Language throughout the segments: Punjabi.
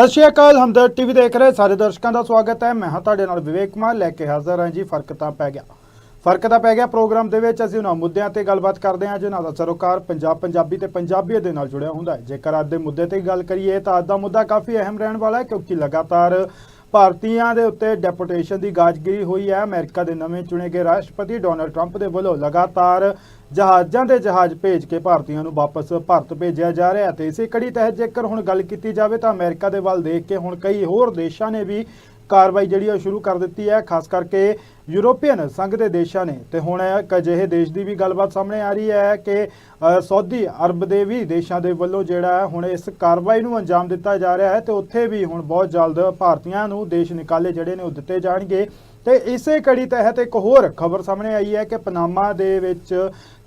ਸਤਿ ਸ਼੍ਰੀ ਅਕਾਲ ਹਮਦਰਦ ਟੀਵੀ ਦੇਖ ਰਹੇ ਸਾਰੇ ਦਰਸ਼ਕਾਂ ਦਾ ਸਵਾਗਤ ਹੈ। ਮੈਂ ਹਾਂ ਤੁਹਾਡੇ ਨਾਲ ਵਿਵੇਕ ਕੁਮਾਰ, ਲੈ ਕੇ ਹਾਜ਼ਰ ਹਾਂ ਜੀ, ਫ਼ਰਕ ਤਾਂ ਪੈ ਗਿਆ। ਫ਼ਰਕ ਤਾਂ ਪੈ ਗਿਆ ਪ੍ਰੋਗਰਾਮ ਦੇ ਵਿੱਚ, ਅਸੀਂ ਉਹਨਾਂ ਮੁੱਦਿਆਂ ਤੇ ਗੱਲਬਾਤ ਕਰਦੇ ਹਾਂ, ਜਿਨ੍ਹਾਂ ਦਾ ਸਰੋਕਾਰ ਪੰਜਾਬ ਪੰਜਾਬੀ ਤੇ ਪੰਜਾਬੀਅਤ ਦੇ ਨਾਲ ਜੁੜਿਆ ਹੁੰਦਾ ਹੈ। ਜੇਕਰ ਅੱਜ ਦੇ ਮੁੱਦੇ ਤੇ ਗੱਲ ਕਰੀਏ, ਤਾਂ ਅੱਜ ਦਾ ਮੁੱਦਾ ਕਾਫੀ ਅਹਿਮ ਰਹਿਣ ਵਾਲਾ ਹੈ, ਕਿਉਂਕਿ ਲਗਾਤਾਰ ਭਾਰਤੀਆਂ ਦੇ ਉੱਤੇ ਡੈਪੂਟੇਸ਼ਨ ਦੀ ਗਾਜਗਿਰੀ ਹੋਈ ਹੈ। ਅਮਰੀਕਾ ਦੇ ਨਵੇਂ ਚੁਣੇ ਗਏ ਰਾਸ਼ਟਰਪਤੀ ਡੋਨਲਡ ਟਰੰਪ ਦੇ ਵੱਲੋਂ ਲਗਾਤਾਰ ਜਹਾਜ਼ਾਂ ਦੇ ਜਹਾਜ਼ ਭੇਜ ਕੇ ਭਾਰਤੀਆਂ ਨੂੰ ਵਾਪਸ ਭਾਰਤ ਭੇਜਿਆ ਜਾ ਰਿਹਾ ਹੈ ਤੇ ਇਸੇ ਕੜੀ ਤਹਿਤ ਜੇਕਰ ਹੁਣ ਗੱਲ ਕੀਤੀ ਜਾਵੇ ਤਾਂ ਅਮਰੀਕਾ ਦੇ ਵੱਲ ਦੇਖ ਕੇ ਹੁਣ ਕਈ ਹੋਰ ਦੇਸ਼ਾਂ ਨੇ ਵੀ ਕਾਰਵਾਈ ਜਿਹੜੀ ਉਹ ਸ਼ੁਰੂ ਕਰ ਦਿੱਤੀ ਹੈ, ਖਾਸ ਕਰਕੇ ਯੂਰੋਪੀਅਨ ਸੰਘ ਦੇ ਦੇਸ਼ਾਂ ਨੇ। ਤੇ ਹੁਣ ਇੱਕ ਅਜਿਹੇ ਦੇਸ਼ ਦੀ ਵੀ ਗੱਲਬਾਤ ਸਾਹਮਣੇ ਆ ਰਹੀ ਹੈ ਕਿ ਸਾਊਦੀ ਅਰਬ ਦੇ ਵੀ ਦੇਸ਼ਾਂ ਦੇ ਵੱਲੋਂ ਜਿਹੜਾ ਹੁਣ ਇਸ ਕਾਰਵਾਈ ਨੂੰ ਅੰਜਾਮ ਦਿੱਤਾ ਜਾ ਰਿਹਾ ਹੈ ਤੇ ਉੱਥੇ ਵੀ ਹੁਣ ਬਹੁਤ ਜਲਦ ਭਾਰਤੀਆਂ ਨੂੰ ਦੇਸ਼ ਨਿਕਾਲੇ ਜਿਹੜੇ ਨੇ ਉਹ ਦਿੱਤੇ ਜਾਣਗੇ। ਤੇ ਇਸੇ ਕੜੀ ਤਹਿਤ ਇੱਕ ਹੋਰ ਖਬਰ ਸਾਹਮਣੇ ਆਈ ਹੈ ਕਿ ਪਨਾਮਾ ਦੇ ਵਿੱਚ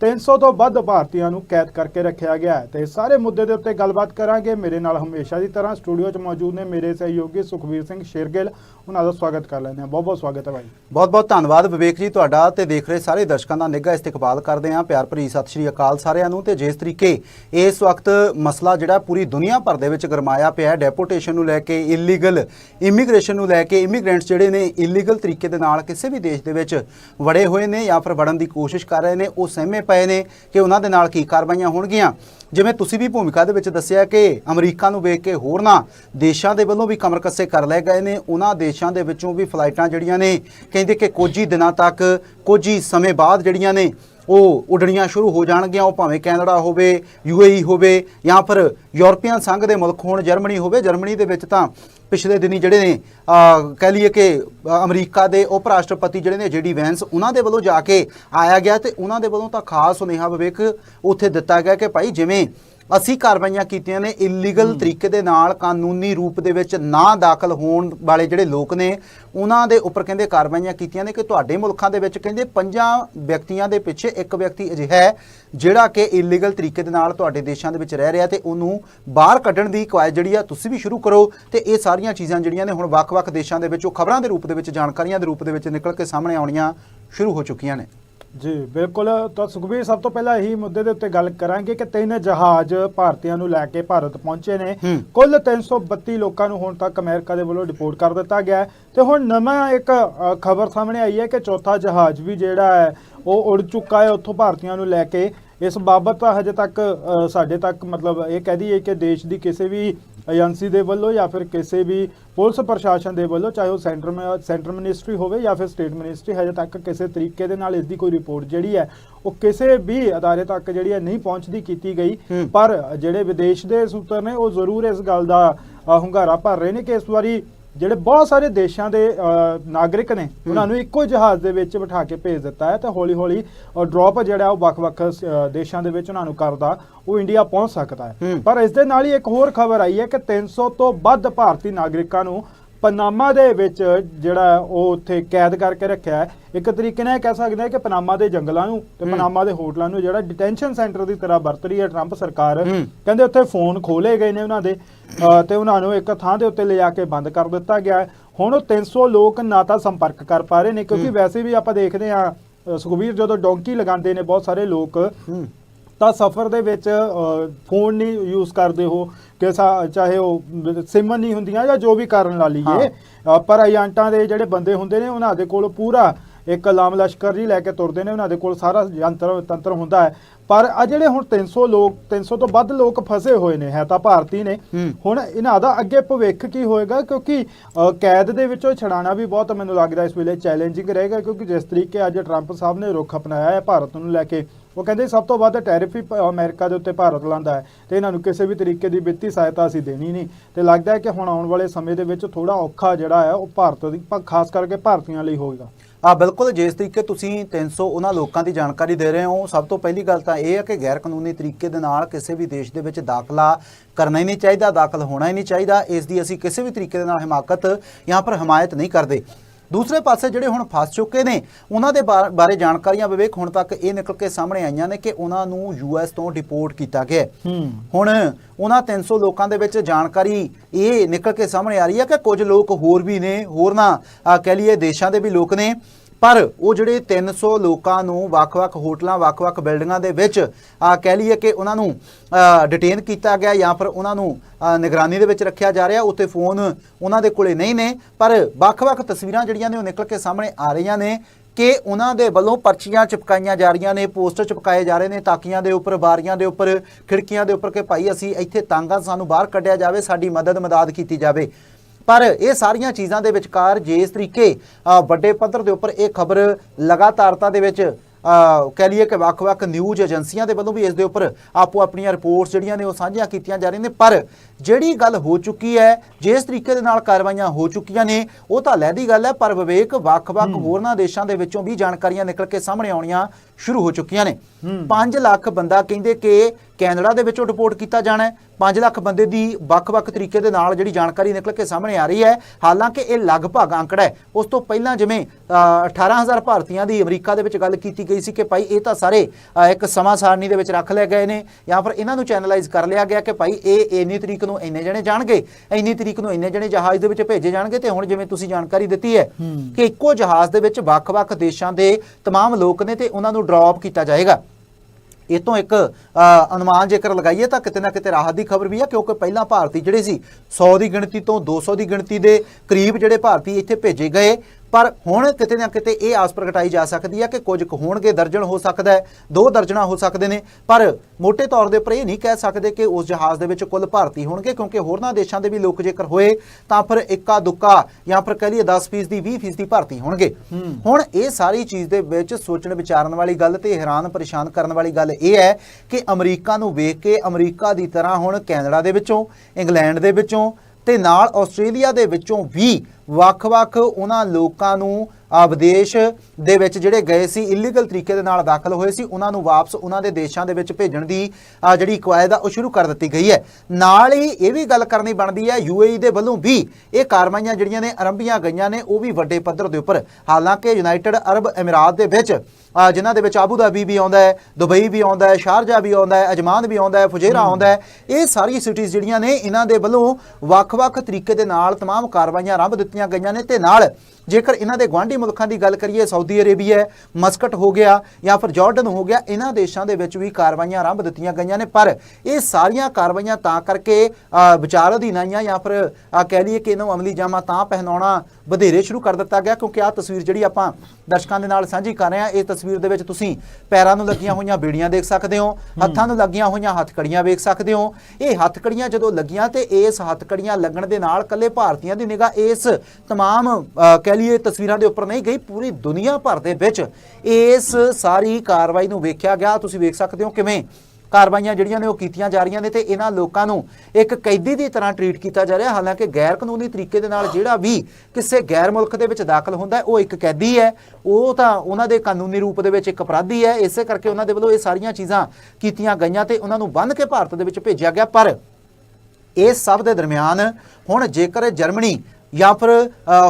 300 ਤੋਂ ਵੱਧ ਭਾਰਤੀਆਂ ਨੂੰ ਕੈਦ ਕਰਕੇ ਰੱਖਿਆ ਗਿਆ ਹੈ ਤੇ ਸਾਰੇ ਮੁੱਦੇ ਦੇ ਉੱਤੇ ਗੱਲਬਾਤ ਕਰਾਂਗੇ। ਮੇਰੇ ਨਾਲ ਹਮੇਸ਼ਾ ਦੀ ਤਰ੍ਹਾਂ ਸਟੂਡੀਓ 'ਚ ਮੌਜੂਦ ਨੇ ਮੇਰੇ ਸਹਿਯੋਗੀ ਸੁਖਵੀਰ ਸਿੰਘ ਸ਼ੇਰਗਿੱਲ। ਉਹਨਾਂ ਦਾ ਸਵਾਗਤ ਕਰ ਲੈਂਦੇ ਹਾਂ। ਬਹੁਤ ਬਹੁਤ ਸਵਾਗਤ ਹੈ ਭਾਈ। ਬਹੁਤ ਬਹੁਤ ਧੰਨਵਾਦ ਵਿਵੇਕ ਜੀ ਤੁਹਾਡਾ ਤੇ ਦੇਖ ਰਹੇ ਸਾਰੇ ਦਰਸ਼ਕਾਂ ਦਾ ਨਿੱਘਾ ਇਸਤਕਬਾਲ ਕਰਦੇ ਹਾਂ। ਪਿਆਰ ਭਰੀ ਸਤਿ ਸ਼੍ਰੀ ਅਕਾਲ ਸਾਰਿਆਂ ਨੂੰ ਤੇ ਜਿਸ ਤਰੀਕੇ ਇਸ ਵਕਤ ਮਸਲਾ ਜਿਹੜਾ ਪੂਰੀ ਦੁਨੀਆ ਭਰ ਦੇ ਵਿੱਚ ਗਰਮਾਇਆ ਪਿਆ ਹੈ ਡੈਪੋਟੇਸ਼ਨ ਨੂੰ ਲੈ ਕੇ ਇਲੀਗਲ ਇਮੀਗ੍ਰੇਸ਼ਨ ਨੂੰ ਲੈ ਕੇ ਇਮੀਗ੍ਰੈਂਟਸ ਜਿਹੜੇ ਨੇ ਇਲੀਗਲ ਤਰੀਕੇ ਦੇ ਨਾਲ ਕਿਸੇ ਵੀ ਦੇਸ਼ ਦੇ ਵਿੱਚ ਵੜੇ ਹੋਏ ਨੇ ਜਾਂ ਫਿਰ ਵੜਨ ਦੀ ਕੋਸ਼ਿਸ਼ ਕਰ ਰਹੇ ਨੇ, ਉਹ ਸਹਿਮੇ ਪਏ ਨੇ ਕਿ ਉਹਨਾਂ ਦੇ ਨਾਲ ਕੀ ਕਾਰਵਾਈਆਂ ਹੋਣਗੀਆਂ। ਜਿਵੇਂ ਤੁਸੀਂ ਵੀ ਭੂਮਿਕਾ ਦੇ ਵਿੱਚ ਦੱਸਿਆ ਕਿ ਅਮਰੀਕਾ ਨੂੰ ਵੇਖ ਕੇ ਹੋਰਨਾਂ ਦੇਸ਼ਾਂ ਦੇ ਵੱਲੋਂ ਵੀ ਕਮਰ ਕੱਸੇ ਕਰ ਲਏ ਗਏ ਨੇ। ਉਹਨਾਂ ਦੇਸ਼ਾਂ ਦੇ ਵਿੱਚੋਂ ਵੀ ਫਲਾਈਟਾਂ ਜਿਹੜੀਆਂ ਨੇ, ਕਹਿੰਦੇ ਕਿ ਕੁਝ ਹੀ ਦਿਨਾਂ ਤੱਕ, ਕੁਝ ਹੀ ਸਮੇਂ ਬਾਅਦ ਜਿਹੜੀਆਂ ਨੇ, ਉਹ ਉੱਡਣੀਆਂ ਸ਼ੁਰੂ ਹੋ ਜਾਣਗੀਆਂ। ਉਹ ਭਾਵੇਂ ਕੈਨੇਡਾ ਹੋਵੇ ਯੂਏਈ ਹੋਵੇ ਜਾਂ ਫਿਰ ਯੂਰਪੀਅਨ ਸੰਘ ਦੇ ਮੁਲਕ ਹੋਣ, ਜਰਮਨੀ ਹੋਵੇ, ਜਰਮਨੀ ਦੇ ਵਿੱਚ ਤਾਂ ਪਿਛਲੇ ਦਿਨੀ ਜਿਹੜੇ ਨੇ ਕਹਿ ਲਈਏ ਕਿ ਅਮਰੀਕਾ ਦੇ ਉਪ ਰਾਸ਼ਟਰਪਤੀ ਜਿਹੜੇ ਨੇ, ਜੀਡੀ ਵੈਂਸ, ਉਹਨਾਂ ਦੇ ਵੱਲੋਂ ਜਾ ਕੇ ਆਇਆ ਗਿਆ ਤੇ ਉਹਨਾਂ ਦੇ ਵੱਲੋਂ ਤਾਂ ਖਾਸ ਸੁਨੇਹਾ ਵਿਵੇਕ ਉੱਥੇ ਦਿੱਤਾ ਗਿਆ ਕਿ ਭਾਈ ਜਿਵੇਂ ਅਸੀਂ ਕਾਰਵਾਈਆਂ ਕੀਤੀਆਂ ਨੇ ਇਲੀਗਲ ਤਰੀਕੇ ਦੇ ਨਾਲ ਕਾਨੂੰਨੀ ਰੂਪ ਦੇ ਵਿੱਚ ਨਾ ਦਾਖਲ ਹੋਣ ਵਾਲੇ ਜਿਹੜੇ ਲੋਕ ਨੇ ਉਹਨਾਂ ਦੇ ਉੱਪਰ ਕਹਿੰਦੇ ਕਾਰਵਾਈਆਂ ਕੀਤੀਆਂ ਨੇ ਕਿ ਤੁਹਾਡੇ ਮੁਲਕਾਂ ਦੇ ਵਿੱਚ ਕਹਿੰਦੇ ਪੰਜਾਂ ਵਿਅਕਤੀਆਂ ਦੇ ਪਿੱਛੇ ਇੱਕ ਵਿਅਕਤੀ ਅਜਿਹਾ ਹੈ ਜਿਹੜਾ ਕਿ ਇਲੀਗਲ ਤਰੀਕੇ ਦੇ ਨਾਲ ਤੁਹਾਡੇ ਦੇਸ਼ਾਂ ਦੇ ਵਿੱਚ ਰਹਿ ਰਿਹਾ ਤੇ ਉਹਨੂੰ ਬਾਹਰ ਕੱਢਣ ਦੀ ਕਵਾਇਦ ਜਿਹੜੀ ਆ ਤੁਸੀਂ ਵੀ ਸ਼ੁਰੂ ਕਰੋ। ਤੇ ਇਹ ਸਾਰੀਆਂ ਚੀਜ਼ਾਂ ਜਿਹੜੀਆਂ ਨੇ ਹੁਣ ਵੱਖ-ਵੱਖ ਦੇਸ਼ਾਂ ਦੇ ਵਿੱਚ ਉਹ ਖਬਰਾਂ ਦੇ ਰੂਪ ਦੇ ਵਿੱਚ ਜਾਣਕਾਰੀਆਂ ਦੇ ਰੂਪ ਦੇ ਵਿੱਚ ਨਿਕਲ ਕੇ ਸਾਹਮਣੇ ਆਉਣੀਆਂ ਸ਼ੁਰੂ ਹੋ ਚੁੱਕੀਆਂ ਨੇ। ਜੀ ਬਿਲਕੁਲ ਤਾਂ ਸੁਖਬੀਰ ਸਭ ਤੋਂ ਪਹਿਲਾਂ ਇਹੀ ਮੁੱਦੇ ਦੇ ਉੱਤੇ ਗੱਲ ਕਰਾਂਗੇ ਕਿ ਤਿੰਨ ਜਹਾਜ਼ ਭਾਰਤੀਆਂ ਨੂੰ ਲੈ ਕੇ ਭਾਰਤ ਪਹੁੰਚੇ ਨੇ। ਕੁੱਲ 332 ਲੋਕਾਂ ਨੂੰ ਹੁਣ ਤੱਕ ਅਮਰੀਕਾ ਦੇ ਵੱਲੋਂ ਡਿਪੋਰਟ ਕਰ ਦਿੱਤਾ ਗਿਆ ਤੇ ਹੁਣ ਨਵਾਂ ਇੱਕ ਖਬਰ ਸਾਹਮਣੇ ਆਈ ਹੈ ਕਿ ਚੌਥਾ ਜਹਾਜ਼ ਵੀ ਜਿਹੜਾ ਹੈ ਉਹ ਉੜ ਚੁੱਕਾ ਹੈ ਉੱਥੋਂ ਭਾਰਤੀਆਂ ਨੂੰ ਲੈ ਕੇ। ਇਸ ਬਾਬਤ ਹਜੇ ਤੱਕ ਸਾਡੇ ਤੱਕ ਮਤਲਬ ਇਹ ਕਹਿ ਦਈਏ ਕਿ ਦੇਸ਼ ਦੀ ਕਿਸੇ ਵੀ ਏਜੰਸੀ ਦੇ ਵੱਲੋਂ ਜਾਂ ਫਿਰ ਕਿਸੇ ਵੀ ਪੁਲਿਸ ਪ੍ਰਸ਼ਾਸਨ ਦੇ ਵੱਲੋਂ ਚਾਹੇ ਉਹ ਸੈਂਟਰ ਮ- ਸੈਂਟਰ ਮਿਨਿਸਟਰੀ ਹੋਵੇ ਜਾਂ ਫਿਰ ਸਟੇਟ ਮਿਨਿਸਟਰੀ ਹਜੇ ਤੱਕ ਕਿਸੇ ਤਰੀਕੇ ਦੇ ਨਾਲ ਇਸ ਦੀ ਕੋਈ ਰਿਪੋਰਟ ਜਿਹੜੀ ਹੈ ਉਹ ਕਿਸੇ ਵੀ ਅਦਾਰੇ ਤੱਕ ਜਿਹੜੀ ਹੈ ਨਹੀਂ ਪਹੁੰਚਦੀ ਕੀਤੀ ਗਈ। ਪਰ ਜਿਹੜੇ ਵਿਦੇਸ਼ ਦੇ ਸੂਤਰ ਨੇ ਉਹ ਜ਼ਰੂਰ ਇਸ ਗੱਲ ਦਾ ਹੁੰਗਾਰਾ ਭਰ ਰਹੇ ਨੇ ਕਿ ਇਸ ਵਾਰੀ ਜਿਹੜੇ ਬਹੁਤ ਸਾਰੇ ਦੇਸ਼ਾਂ ਦੇ ਨਾਗਰਿਕ ਨੇ ਉਹਨਾਂ ਨੂੰ ਇੱਕੋ ਜਹਾਜ਼ ਦੇ ਵਿੱਚ ਬਿਠਾ ਕੇ ਭੇਜ ਦਿੱਤਾ ਹੈ ਤੇ ਹੌਲੀ ਹੌਲੀ ਡ੍ਰੌਪ ਜਿਹੜਾ ਉਹ ਵੱਖ-ਵੱਖ ਦੇਸ਼ਾਂ ਦੇ ਵਿੱਚ ਉਹਨਾਂ ਨੂੰ ਕਰਦਾ ਉਹ ਇੰਡੀਆ ਪਹੁੰਚ ਸਕਦਾ ਹੂੰ। ਪਰ ਇਸ ਦੇ ਨਾਲ ਹੀ ਇੱਕ ਹੋਰ ਖਬਰ ਆਈ ਹੈ ਕਿ 300 ਤੋਂ ਵੱਧ ਭਾਰਤੀ ਨਾਗਰਿਕਾਂ ਨੂੰ ਪਨਾਮਾ ਦੇ ਵਿੱਚ ਜਿਹੜਾ ਉਹ ਉੱਥੇ ਕੈਦ ਕਰਕੇ ਰੱਖਿਆ ਹੈ ਇੱਕ ਤਰੀਕੇ ਨਾਲ ਇਹ ਕਹਿ ਸਕਦੇ ਹਾਂ ਕਿ ਪਨਾਮਾ ਦੇ ਜੰਗਲਾਂ ਨੂੰ ਤੇ। ਪਨਾਮਾ ਦੇ ਹੋਟਲਾਂ ਨੂੰ ਜਿਹੜਾ ਡਿਟੈਂਸ਼ਨ ਸੈਂਟਰ ਦੀ ਤਰ੍ਹਾਂ ਵਰਤ ਰਹੀ ਹੈ ਟਰੰਪ ਸਰਕਾਰ। ਕਹਿੰਦੇ ਉੱਥੇ ਫੋਨ ਖੋਲੇ ਗਏ ਨੇ ਉਹਨਾਂ ਦੇ ਤੇ ਉਹਨਾਂ ਨੂੰ ਇੱਕ ਥਾਂ ਦੇ ਉੱਤੇ ਲਿਜਾ ਕੇ ਬੰਦ ਕਰ ਦਿੱਤਾ ਗਿਆ ਹੁਣ ਉਹ 300 ਲੋਕ ਨਾ ਤਾਂ ਸੰਪਰਕ ਕਰ ਪਾ ਰਹੇ ਨੇ ਕਿਉਂਕਿ। ਵੈਸੇ ਵੀ ਆਪਾਂ ਦੇਖਦੇ ਹਾਂ ਅ, ਸੁਖਬੀਰ ਜਦੋਂ ਡੋਂਕੀ ਲਗਾਉਂਦੇ ਨੇ ਬਹੁਤ ਸਾਰੇ ਲੋਕ ਤਾਂ ਸਫ਼ਰ ਦੇ ਵਿੱਚ ਫੋਨ ਨਹੀਂ ਯੂਜ਼ ਕਰਦੇ ਹੋ ਕਿ ਚਾਹੇ ਉਹ ਸਿਮ ਨਹੀਂ ਹੁੰਦੀਆਂ ਜਾਂ ਜੋ ਵੀ ਕਾਰਨ ਲਾ ਲਈਏ ਪਰ ਏਜੰਟਾਂ ਦੇ ਜਿਹੜੇ ਬੰਦੇ ਹੁੰਦੇ ਨੇ ਉਹਨਾਂ ਦੇ ਕੋਲ ਪੂਰਾ ਇੱਕ ਲਾਮ ਲਸ਼ਕਰ ਜੀ ਲੈ ਕੇ ਤੁਰਦੇ ਨੇ ਉਹਨਾਂ ਦੇ ਕੋਲ ਸਾਰਾ ਯੰਤਰ ਤੰਤਰ ਹੁੰਦਾ ਹੈ। ਪਰ ਆ ਜਿਹੜੇ ਹੁਣ 300 ਲੋਕ 300 ਤੋਂ ਵੱਧ ਲੋਕ ਫਸੇ ਹੋਏ ਨੇ ਹੈ ਤਾਂ ਭਾਰਤੀ ਨੇ। ਹੁਣ ਇਹਨਾਂ ਦਾ ਅੱਗੇ ਭਵਿੱਖ ਕੀ ਹੋਏਗਾ? ਕਿਉਂਕਿ ਕੈਦ ਦੇ ਵਿੱਚੋਂ ਛਡਾਣਾ ਵੀ ਬਹੁਤ ਮੈਨੂੰ ਲੱਗਦਾ ਇਸ ਵੇਲੇ ਚੈਲੰਜਿੰਗ ਰਹੇਗਾ ਕਿਉਂਕਿ ਜਿਸ ਤਰੀਕੇ ਅੱਜ ਟਰੰਪ ਸਾਹਿਬ ਨੇ ਰੁਖ ਅਪਣਾਇਆ ਹੈ ਭਾਰਤ ਨੂੰ ਲੈ ਕੇ ਉਹ ਕਹਿੰਦੇ ਸਭ ਤੋਂ ਵੱਧ ਟੈਰਿਫ ਹੀ ਭ- ਅਮਰੀਕਾ ਦੇ ਉੱਤੇ ਭਾਰਤ ਲਾਂਦਾ ਹੈ ਤੇ ਇਹਨਾਂ ਨੂੰ ਕਿਸੇ ਵੀ ਤਰੀਕੇ ਦੀ ਵਿੱਤੀ ਸਹਾਇਤਾ ਅਸੀਂ ਦੇਣੀ ਨਹੀਂ। ਤੇ ਲੱਗਦਾ ਹੈ ਕਿ ਹੁਣ ਆਉਣ ਵਾਲੇ ਸਮੇਂ ਦੇ ਵਿੱਚ ਥੋੜਾ ਔਖਾ ਜਿਹੜਾ ਹੈ, ਉਹ ਭਾਰਤ ਦੀ ਖਾਸ ਕਰਕੇ ਭਾਰਤੀਆਂ ਲਈ ਹੋਵੇਗਾ ਆ, ਬਿਲਕੁਲ ਜਿਸ ਤਰੀਕੇ ਤੁਸੀਂ 300 ਉਹਨਾਂ ਲੋਕਾਂ ਦੀ ਜਾਣਕਾਰੀ ਦੇ ਰਹੇ ਹੋ, ਸਭ ਤੋਂ ਪਹਿਲੀ ਗੱਲ ਤਾਂ ਇਹ ਹੈ ਕਿ ਗੈਰ ਕਾਨੂੰਨੀ ਤਰੀਕੇ ਦੇ ਨਾਲ ਕਿਸੇ ਵੀ ਦੇਸ਼ ਦੇ ਵਿੱਚ ਦਾਖਲਾ ਕਰਨਾ ਹੀ ਨਹੀਂ ਚਾਹੀਦਾ, ਦਾਖਲ ਹੋਣਾ ਹੀ ਨਹੀਂ ਚਾਹੀਦਾ। ਇਸ ਦੀ ਅਸੀਂ ਕਿਸੇ ਵੀ ਤਰੀਕੇ ਦੇ ਨਾਲ ਹਿਮਾਕਤ ਜਾਂ ਪਰ ਹਮਾਇਤ ਨਹੀਂ ਕਰਦੇ। ਦੂਸਰੇ ਪਾਸੇ ਜਿਹੜੇ ਹੁਣ ਫਸ ਚੁੱਕੇ ਨੇ ਉਹਨਾਂ ਦੇ ਬਾਰੇ ਜਾਣਕਾਰੀਆਂ ਵਿਵੇਕ ਹੁਣ ਤੱਕ ਇਹ ਨਿਕਲ ਕੇ ਸਾਹਮਣੇ ਆਈਆਂ ਨੇ ਕਿ ਉਹਨਾਂ ਨੂੰ ਯੂਐਸ ਤੋਂ ਡਿਪੋਰਟ ਕੀਤਾ ਗਿਆ ਹੁਣ ਉਹਨਾਂ 300 ਲੋਕਾਂ ਦੇ ਵਿੱਚ ਜਾਣਕਾਰੀ ਇਹ ਨਿਕਲ ਕੇ ਸਾਹਮਣੇ ਆ ਰਹੀ ਹੈ ਕਿ ਕੁਝ ਲੋਕ ਹੋਰ ਵੀ ਨੇ ਹੋਰ ਨਾ ਕਹਿ ਲਈਏ ਦੇਸ਼ਾਂ ਦੇ ਵੀ ਲੋਕ ਨੇ। ਪਰ ਉਹ ਜਿਹੜੇ 300 ਲੋਕਾਂ ਨੂੰ ਵੱਖ-ਵੱਖ ਹੋਟਲਾਂ, ਵੱਖ-ਵੱਖ ਬਿਲਡਿੰਗਾਂ ਦੇ ਵਿੱਚ ਕਹਿ ਲਈਏ ਕਿ ਉਹਨਾਂ ਨੂੰ ਡਿਟੇਨ ਕੀਤਾ ਗਿਆ ਜਾਂ ਫਿਰ ਉਹਨਾਂ ਨੂੰ ਨਿਗਰਾਨੀ ਦੇ ਵਿੱਚ ਰੱਖਿਆ ਜਾ ਰਿਹਾ, ਉੱਥੇ ਫੋਨ ਉਹਨਾਂ ਦੇ ਕੋਲੇ ਨਹੀਂ ਨੇ, ਪਰ ਵੱਖ-ਵੱਖ ਤਸਵੀਰਾਂ ਜਿਹੜੀਆਂ ਨੇ ਉਹ ਨਿਕਲ ਕੇ ਸਾਹਮਣੇ ਆ ਰਹੀਆਂ ਨੇ ਕਿ ਉਹਨਾਂ ਦੇ ਵੱਲੋਂ ਪਰਚੀਆਂ ਚਿਪਕਾਈਆਂ ਜਾ ਰਹੀਆਂ ਨੇ, ਪੋਸਟਰ ਚਿਪਕਾਏ ਜਾ ਰਹੇ ਨੇ, ਤਾਕੀਆਂ ਦੇ ਉੱਪਰ, ਬਾਰੀਆਂ ਦੇ ਉੱਪਰ, ਖਿੜਕੀਆਂ ਦੇ ਉੱਪਰ ਕਿ ਭਾਈ ਅਸੀਂ ਇੱਥੇ ਤੰਗ ਸਾਨੂੰ ਬਾਹਰ ਕੱਢਿਆ ਜਾਵੇ, ਸਾਡੀ ਮਦਦ ਮਦਦ ਕੀਤੀ ਜਾਵੇ। ਪਰ ਇਹ ਸਾਰੀਆਂ ਚੀਜ਼ਾਂ ਦੇ ਵਿਚਕਾਰ ਜੇ ਇਸ ਤਰੀਕੇ ਵੱਡੇ ਪੱਧਰ ਦੇ ਉੱਪਰ ਇਹ ਖਬਰ ਲਗਾਤਾਰਤਾ ਦੇ ਵਿੱਚ ਕਹਿ ਲਈਏ ਕਿ ਵੱਖ-ਵੱਖ ਨਿਊਜ਼ ਏਜੰਸੀਆਂ ਦੇ ਵੱਲੋਂ ਵੀ ਇਸ ਦੇ ਉੱਪਰ ਆਪੋ ਆਪਣੀਆਂ ਰਿਪੋਰਟਸ ਜਿਹੜੀਆਂ ਨੇ ਉਹ ਸਾਂਝੀਆਂ ਕੀਤੀਆਂ ਜਾ ਰਹੀਆਂ ਨੇ। ਪਰ ਜਿਹੜੀ ਗੱਲ ਹੋ ਚੁੱਕੀ ਹੈ ਜਿਸ ਤਰੀਕੇ ਦੇ ਨਾਲ ਕਾਰਵਾਈਆਂ ਹੋ ਚੁੱਕੀਆਂ ਨੇ ਉਹ ਤਾਂ ਲਹਿਦੀ ਗੱਲ ਹੈ ਪਰ ਵਿਵੇਕ ਵੱਖ-ਵੱਖ ਹੋਰਨਾਂ ਦੇਸ਼ਾਂ ਦੇ ਵਿੱਚੋਂ ਵੀ ਜਾਣਕਾਰੀਆਂ ਨਿਕਲ ਕੇ ਸਾਹਮਣੇ ਆਉਣੀਆਂ ਸ਼ੁਰੂ ਹੋ ਚੁੱਕੀਆਂ ਨੇ 5 ਲੱਖ ਬੰਦਾ ਕਹਿੰਦੇ ਕਿ ਕੈਨੇਡਾ ਦੇ ਵਿੱਚੋਂ ਰਿਪੋਰਟ ਕੀਤਾ ਜਾਣਾ ਹੈ 5 ਲੱਖ ਬੰਦੇ ਦੀ ਵੱਖ-ਵੱਖ ਤਰੀਕੇ ਦੇ ਨਾਲ ਜਿਹੜੀ ਜਾਣਕਾਰੀ ਨਿਕਲ ਕੇ ਸਾਹਮਣੇ ਆ ਰਹੀ ਹੈ ਹਾਲਾਂਕਿ ਇਹ ਲਗਭਗ ਅੰਕੜਾ ਹੈ ਉਸ ਤੋਂ ਪਹਿਲਾਂ ਜਿਵੇਂ ਅ, 18000 ਭਾਰਤੀਆਂ ਦੀ ਅਮਰੀਕਾ ਦੇ ਵਿੱਚ ਗੱਲ ਕੀਤੀ ਗਈ ਸੀ ਕਿ ਭਾਈ ਇਹ ਤਾਂ ਸਾਰੇ ਅ, ਇੱਕ ਸਮਾਂ ਸਾਰਣੀ ਦੇ ਵਿੱਚ ਰੱਖ ਲਏ ਗਏ ਨੇ ਜਾਂ ਫਿਰ ਇਹਨਾਂ ਨੂੰ ਚੈਨਲਾਈਜ਼ ਕਰ ਲਿਆ ਗਿਆ ਕਿ ਭਾਈ ਇਹ ਇੰਨੀ ਤਰੀਕ ਨੂੰ ਇੰਨੇ ਜਣੇ ਜਾਣਗੇ ਇੰਨੀ ਤਰੀਕ ਨੂੰ ਇੰਨੇ ਜਣੇ ਜਹਾਜ਼ ਦੇ ਵਿੱਚ ਭੇਜੇ ਜਾਣਗੇ ਤੇ ਹੁਣ ਜਿਵੇਂ ਤੁਸੀਂ ਜਾਣਕਾਰੀ ਦਿੱਤੀ ਹੈ ਕਿ ਇੱਕੋ ਜਹਾਜ਼ ਦੇ ਵਿੱਚ ਵੱਖ-ਵੱਖ ਦੇਸ਼ਾਂ ਦੇ तमाम ਲੋਕ ਨੇ ਤੇ ਉਹਨਾਂ ਨੂੰ ਡ੍ਰੌਪ ਕੀਤਾ ਜਾਏਗਾ। ਇਹ ਤੋਂ ਇੱਕ ਅ, ਅਨੁਮਾਨ ਜੇਕਰ ਲਗਾਈਏ ਤਾਂ ਕਿਤੇ ਨਾ ਕਿਤੇ ਰਾਹਤ ਦੀ ਖਬਰ ਵੀ ਹੈ ਕਿਉਂਕਿ ਪਹਿਲਾਂ ਭਾਰਤੀ ਜਿਹੜੇ ਸੀ 100 ਦੀ ਗਿਣਤੀ ਤੋਂ 200 ਦੀ ਗਿਣਤੀ ਦੇ ਕਰੀਬ ਜਿਹੜੇ ਭਾਰਤੀ ਇੱਥੇ ਭੇਜੇ ਗਏ। ਪਰ ਹੁਣ ਕਿਤੇ ਨਾ ਕਿਤੇ ਇਹ ਆਸ ਪ੍ਰਗਟਾਈ ਜਾ ਸਕਦੀ ਹੈ ਕਿ ਕੁਝ ਕੁ ਹੋਣਗੇ ਦਰਜਨ ਹੋ ਸਕਦਾ ਹੈ ਦੋ ਦਰਜਣਾ ਹੋ ਸਕਦੇ ਨੇ। ਪਰ ਮੋٹے ਤੌਰ ਦੇ ਉੱਪਰ ਇਹ ਨਹੀਂ ਕਹਿ ਸਕਦੇ ਕਿ ਉਸ ਜਹਾਜ਼ ਦੇ ਵਿੱਚ ਕੁੱਲ ਭਾਰਤੀ ਹੋਣਗੇ ਕਿਉਂਕਿ ਹੋਰਨਾਂ ਦੇਸ਼ਾਂ ਦੇ ਵੀ ਲੋਕ ਜੇਕਰ ਹੋਏ ਤਾਂ ਫਿਰ ਇੱਕਾ ਦੁੱਕਾ ਜਾਂ ਫਿਰ ਕਹ ਲਈਏ 10% ਦੀ 20% ਦੀ ਭਾਰਤੀ ਹੋਣਗੇ। ਹੁਣ ਇਹ ਸਾਰੀ ਚੀਜ਼ ਦੇ ਵਿੱਚ ਸੋਚਣ ਵਿਚਾਰਨ ਵਾਲੀ ਗੱਲ ਤੇ ਹੈਰਾਨ ਪਰੇਸ਼ਾਨ ਕਰਨ ਵਾਲੀ ਗੱਲ ਇਹ ਹੈ ਕਿ ਅਮਰੀਕਾ ਨੂੰ ਵੇਖ ਕੇ ਅਮਰੀਕਾ ਦੀ ਤਰ੍ਹਾਂ ਹੁਣ ਕੈਨੇਡਾ ਦੇ ਵਿੱਚੋਂ ਇੰਗਲੈਂਡ ਦੇ ਵਿੱਚੋਂ ਤੇ ਨਾਲ ਆਸਟ੍ਰੇਲੀਆ ਦੇ ਵਿੱਚੋਂ ਵੀ ਵੱਖ-ਵੱਖ ਉਹਨਾਂ ਲੋਕਾਂ ਨੂੰ ਵਿਦੇਸ਼ ਦੇ ਵਿੱਚ ਜਿਹੜੇ ਗਏ ਸੀ ਇਲੀਗਲ ਤਰੀਕੇ ਦੇ ਨਾਲ ਦਾਖਲ ਹੋਏ ਸੀ, ਉਹਨਾਂ ਨੂੰ ਵਾਪਸ ਉਹਨਾਂ ਦੇ ਦੇਸ਼ਾਂ ਦੇ ਵਿੱਚ ਭੇਜਣ ਦੀ ਜਿਹੜੀ ਕਵਾਇਦ ਆ, ਉਹ ਸ਼ੁਰੂ ਕਰ ਦਿੱਤੀ ਗਈ ਹੈ। ਨਾਲ ਹੀ ਇਹ ਵੀ ਗੱਲ ਕਰਨੀ ਬਣਦੀ ਹੈ ਯੂਏਈ ਦੇ ਵੱਲੋਂ ਵੀ ਇਹ ਕਾਰਵਾਈਆਂ ਜਿਹੜੀਆਂ ਨੇ ਆਰੰਭੀਆਂ ਗਈਆਂ ਨੇ, ਉਹ ਵੀ ਵੱਡੇ ਪੱਧਰ ਦੇ ਉੱਪਰ। ਹਾਲਾਂਕਿ ਯੂਨਾਈਟਿਡ ਅਰਬ ਅਮੀਰਾਤ ਦੇ ਵਿੱਚ ਜਿਨ੍ਹਾਂ ਦੇ ਵਿੱਚ ਆਬੂ ਧਾਬੀ ਵੀ ਆਉਂਦਾ ਹੈ ਦੁਬਈ ਵੀ ਆਉਂਦਾ ਹੈ ਸ਼ਾਰਜਾ ਵੀ ਆਉਂਦਾ ਹੈ ਅਜਮਾਨ ਵੀ ਆਉਂਦਾ ਹੈ ਫੁਜੇਰਾ ਆਉਂਦਾ ਹੈ ਇਹ ਸਾਰੀ ਸਿਟੀਜ਼ ਜਿਹੜੀਆਂ ਨੇ ਇਹਨਾਂ ਦੇ ਵੱਲੋਂ ਵੱਖ-ਵੱਖ ਤਰੀਕੇ ਦੇ ਨਾਲ तमाम ਕਾਰਵਾਈਆਂ ਆਰੰਭ ਦਿੱਤੀਆਂ ਗਈਆਂ ਨੇ ਤੇ ਨਾਲ ਜੇਕਰ ਇਹਨਾਂ ਦੇ ਗਵਾਂਢੀ ਮੁਲਕਾਂ ਦੀ ਗੱਲ ਕਰੀਏ ਸਾਊਦੀ ਅਰੇਬੀਆ ਹੈ, ਮਸਕਟ ਹੋ ਗਿਆ ਜਾਂ ਫਿਰ ਜਾਰਡਨ ਹੋ ਗਿਆ ਇਹਨਾਂ ਦੇਸ਼ਾਂ ਦੇ ਵਿੱਚ ਵੀ ਕਾਰਵਾਈਆਂ ਆਰੰਭ ਦਿੱਤੀਆਂ ਗਈਆਂ ਨੇ ਪਰ ਇਹ ਸਾਰੀਆਂ ਕਾਰਵਾਈਆਂ ਤਾਂ ਕਰਕੇ ਅ, ਵਿਚਾਰ ਅਧੀਨ ਆਈਆਂ ਜਾਂ ਫਿਰ ਆ ਕਹਿ ਲਈਏ ਕਿ ਇਹਨਾਂ ਨੂੰ ਅਮਲੀ ਜਾਮਾ ਤਾਂ ਪਹਿਨਾਉਣਾ ਵਧੇਰੇ ਸ਼ੁਰੂ ਕਰ ਦਿੱਤਾ ਗਿਆ ਕਿਉਂਕਿ ਆਹ ਤਸਵੀਰ ਜਿਹੜੀ ਆਪਾਂ ਦਰਸ਼ਕਾਂ ਦੇ ਨਾਲ ਸਾਂਝੀ ਕਰ ਰਹੇ ਹਾਂ ਇਸ ਤਸਵੀਰ ਦੇ ਵਿੱਚ ਤੁਸੀਂ ਪੈਰਾਂ ਨੂੰ ਲੱਗੀਆਂ ਹੋਈਆਂ ਬੀੜੀਆਂ ਦੇਖ ਸਕਦੇ ਹੋ ਹੱਥਾਂ ਨੂੰ ਲੱਗੀਆਂ ਹੋਈਆਂ ਹੱਥਕੜੀਆਂ ਵੇਖ ਸਕਦੇ ਹੋ ਇਹ ਹੱਥਕੜੀਆਂ ਜਦੋਂ ਲੱਗੀਆਂ ਤੇ ਇਸ ਹੱਥਕੜੀਆਂ ਲੱਗਣ ਦੇ ਨਾਲ ਕੱਲੇ ਭਾਰਤੀਆਂ ਦੀ ਨਿਗਾਹ ਇਸ तमाम ਅ, ਕਹਿ ਲਈਏ ਤਸਵੀਰਾਂ ਦੇ ਉੱਪਰ ਨਹੀਂ ਗਈ ਪੂਰੀ ਦੁਨੀਆ ਭਰ ਦੇ ਵਿੱਚ ਇਸ ਸਾਰੀ ਕਾਰਵਾਈ ਨੂੰ ਵੇਖਿਆ ਗਿਆ ਤੁਸੀਂ ਵੇਖ ਸਕਦੇ ਹੋ ਕਿਵੇਂ ਕਾਰਵਾਈਆਂ ਜਿਹੜੀਆਂ ਨੇ ਉਹ ਕੀਤੀਆਂ ਜਾ ਰਹੀਆਂ ਨੇ ਤੇ ਇਹਨਾਂ ਲੋਕਾਂ ਨੂੰ ਇੱਕ ਕੈਦੀ ਦੀ ਤਰ੍ਹਾਂ ਟਰੀਟ ਕੀਤਾ ਜਾ ਰਿਹਾ। ਹਾਲਾਂਕਿ ਗੈਰ ਕਾਨੂੰਨੀ ਤਰੀਕੇ ਦੇ ਨਾਲ ਜਿਹੜਾ ਵੀ ਕਿਸੇ ਗੈਰ ਮੁਲਕ ਦੇ ਵਿੱਚ ਦਾਖਲ ਹੁੰਦਾ ਉਹ ਇੱਕ ਕੈਦੀ ਹੈ। ਉਹ ਤਾਂ ਉਹਨਾਂ ਦੇ ਕਾਨੂੰਨੀ ਰੂਪ ਦੇ ਵਿੱਚ ਇੱਕ ਅਪਰਾਧੀ ਹੈ। ਇਸੇ ਕਰਕੇ ਉਹਨਾਂ ਦੇ ਵੱਲੋਂ ਇਹ ਸਾਰੀਆਂ ਚੀਜ਼ਾਂ ਕੀਤੀਆਂ ਗਈਆਂ ਤੇ ਉਹਨਾਂ ਨੂੰ ਬੰਨ੍ਹ ਕੇ ਭਾਰਤ ਦੇ ਵਿੱਚ ਭੇਜਿਆ ਗਿਆ। ਪਰ ਇਸ ਸਭ ਦੇ ਦਰਮਿਆਨ ਹੁਣ ਜੇਕਰ ਜਰਮਨੀ ਜਾਂ ਫਿਰ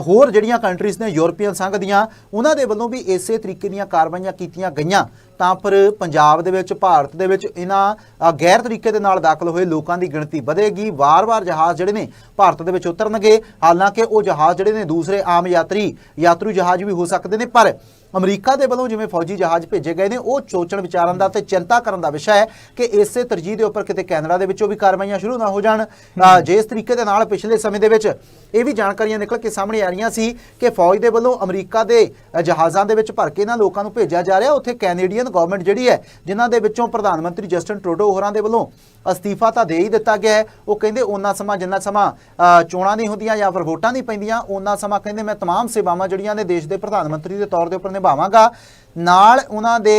ਹੋਰ ਜਿਹੜੀਆਂ ਕੰਟਰੀਜ਼ ਨੇ ਯੂਰਪੀਅਨ ਸੰਘ ਦੀਆਂ, ਉਹਨਾਂ ਦੇ ਵੱਲੋਂ ਵੀ ਇਸੇ ਤਰੀਕੇ ਦੀਆਂ ਕਾਰਵਾਈਆਂ ਕੀਤੀਆਂ ਗਈਆਂ। ਤਾਂ ਫਿਰ ਪੰਜਾਬ ਦੇ ਵਿੱਚ, ਭਾਰਤ ਦੇ ਵਿੱਚ ਇਹਨਾਂ ਗੈਰ ਤਰੀਕੇ ਦੇ ਨਾਲ ਦਾਖਲ ਹੋਏ ਲੋਕਾਂ ਦੀ ਗਿਣਤੀ ਵਧੇਗੀ। ਵਾਰ-ਵਾਰ ਜਹਾਜ਼ ਜਿਹੜੇ ਨੇ ਭਾਰਤ ਦੇ ਵਿੱਚ ਉਤਰਨਗੇ। ਹਾਲਾਂਕਿ ਉਹ ਜਹਾਜ਼ ਜਿਹੜੇ ਨੇ ਦੂਸਰੇ ਆਮ ਯਾਤਰੀ, ਯਾਤਰੂ ਜਹਾਜ਼ ਵੀ ਹੋ ਸਕਦੇ ਨੇ, ਪਰ ਅਮਰੀਕਾ ਦੇ ਵੱਲੋਂ ਜਿਵੇਂ ਫੌਜੀ ਜਹਾਜ਼ ਭੇਜੇ ਗਏ ਨੇ ਉਹ ਸੋਚਣ ਵਿਚਾਰਨ ਦਾ ਤੇ ਚਿੰਤਾ ਕਰਨ ਦਾ ਵਿਸ਼ਾ ਹੈ ਕਿ ਇਸੇ ਤਰਜੀਹ ਦੇ ਉੱਪਰ ਕਿਤੇ ਕੈਨੇਡਾ ਦੇ ਵਿੱਚੋਂ ਵੀ ਕਾਰਵਾਈਆਂ ਸ਼ੁਰੂ ਨਾ ਹੋ ਜਾਣ। ਅ, ਜਿਸ ਤਰੀਕੇ ਦੇ ਨਾਲ ਪਿਛਲੇ ਸਮੇਂ ਦੇ ਵਿੱਚ ਇਹ ਵੀ ਜਾਣਕਾਰੀਆਂ ਨਿਕਲ ਕੇ ਸਾਹਮਣੇ ਆ ਰਹੀਆਂ ਸੀ ਕਿ ਫੌਜ ਦੇ ਵੱਲੋਂ ਅਮਰੀਕਾ ਦੇ ਜਹਾਜ਼ਾਂ ਦੇ ਵਿੱਚ ਭਰ ਕੇ ਇਹਨਾਂ ਲੋਕਾਂ ਨੂੰ ਭੇਜਿਆ ਜਾ ਰਿਹਾ ਉੱਥੇ ਕੈਨੇਡੀਅਨ ਗਵਰਨਮੈਂਟ ਜਿਹੜੀ ਹੈ ਜਿਨ੍ਹਾਂ ਦੇ ਵਿੱਚੋਂ ਪ੍ਰਧਾਨ ਮੰਤਰੀ ਜਸਟਨ ਟਰੂਡੋ ਹੋਰਾਂ ਦੇ ਵੱਲੋਂ ਅਸਤੀਫਾ ਤਾਂ ਦੇ ਹੀ ਦਿੱਤਾ ਗਿਆ ਹੈ ਉਹ ਕਹਿੰਦੇ ਉਹਨਾਂ ਸਮਾਂ ਜਿੰਨਾ ਸਮਾਂ ਅ, ਚੋਣਾਂ ਨਹੀਂ ਹੁੰਦੀਆਂ ਜਾਂ ਫਿਰ ਵੋਟਾਂ ਨਹੀਂ ਪੈਂਦੀਆਂ ਉਹਨਾਂ ਸਮਾਂ ਕਹਿੰਦੇ ਮੈਂ तमाम ਸੇਵਾਵਾਂ ਜਿਹੜੀਆਂ ਨੇ ਦੇਸ਼ ਦੇ ਪ੍ਰਧਾਨ ਮੰਤਰੀ ਦੇ ਤੌਰ ਦੇ ਉੱਪਰ ਨਿਭਾਵਾਂਗਾ ਨਾਲ ਉਹਨਾਂ ਦੇ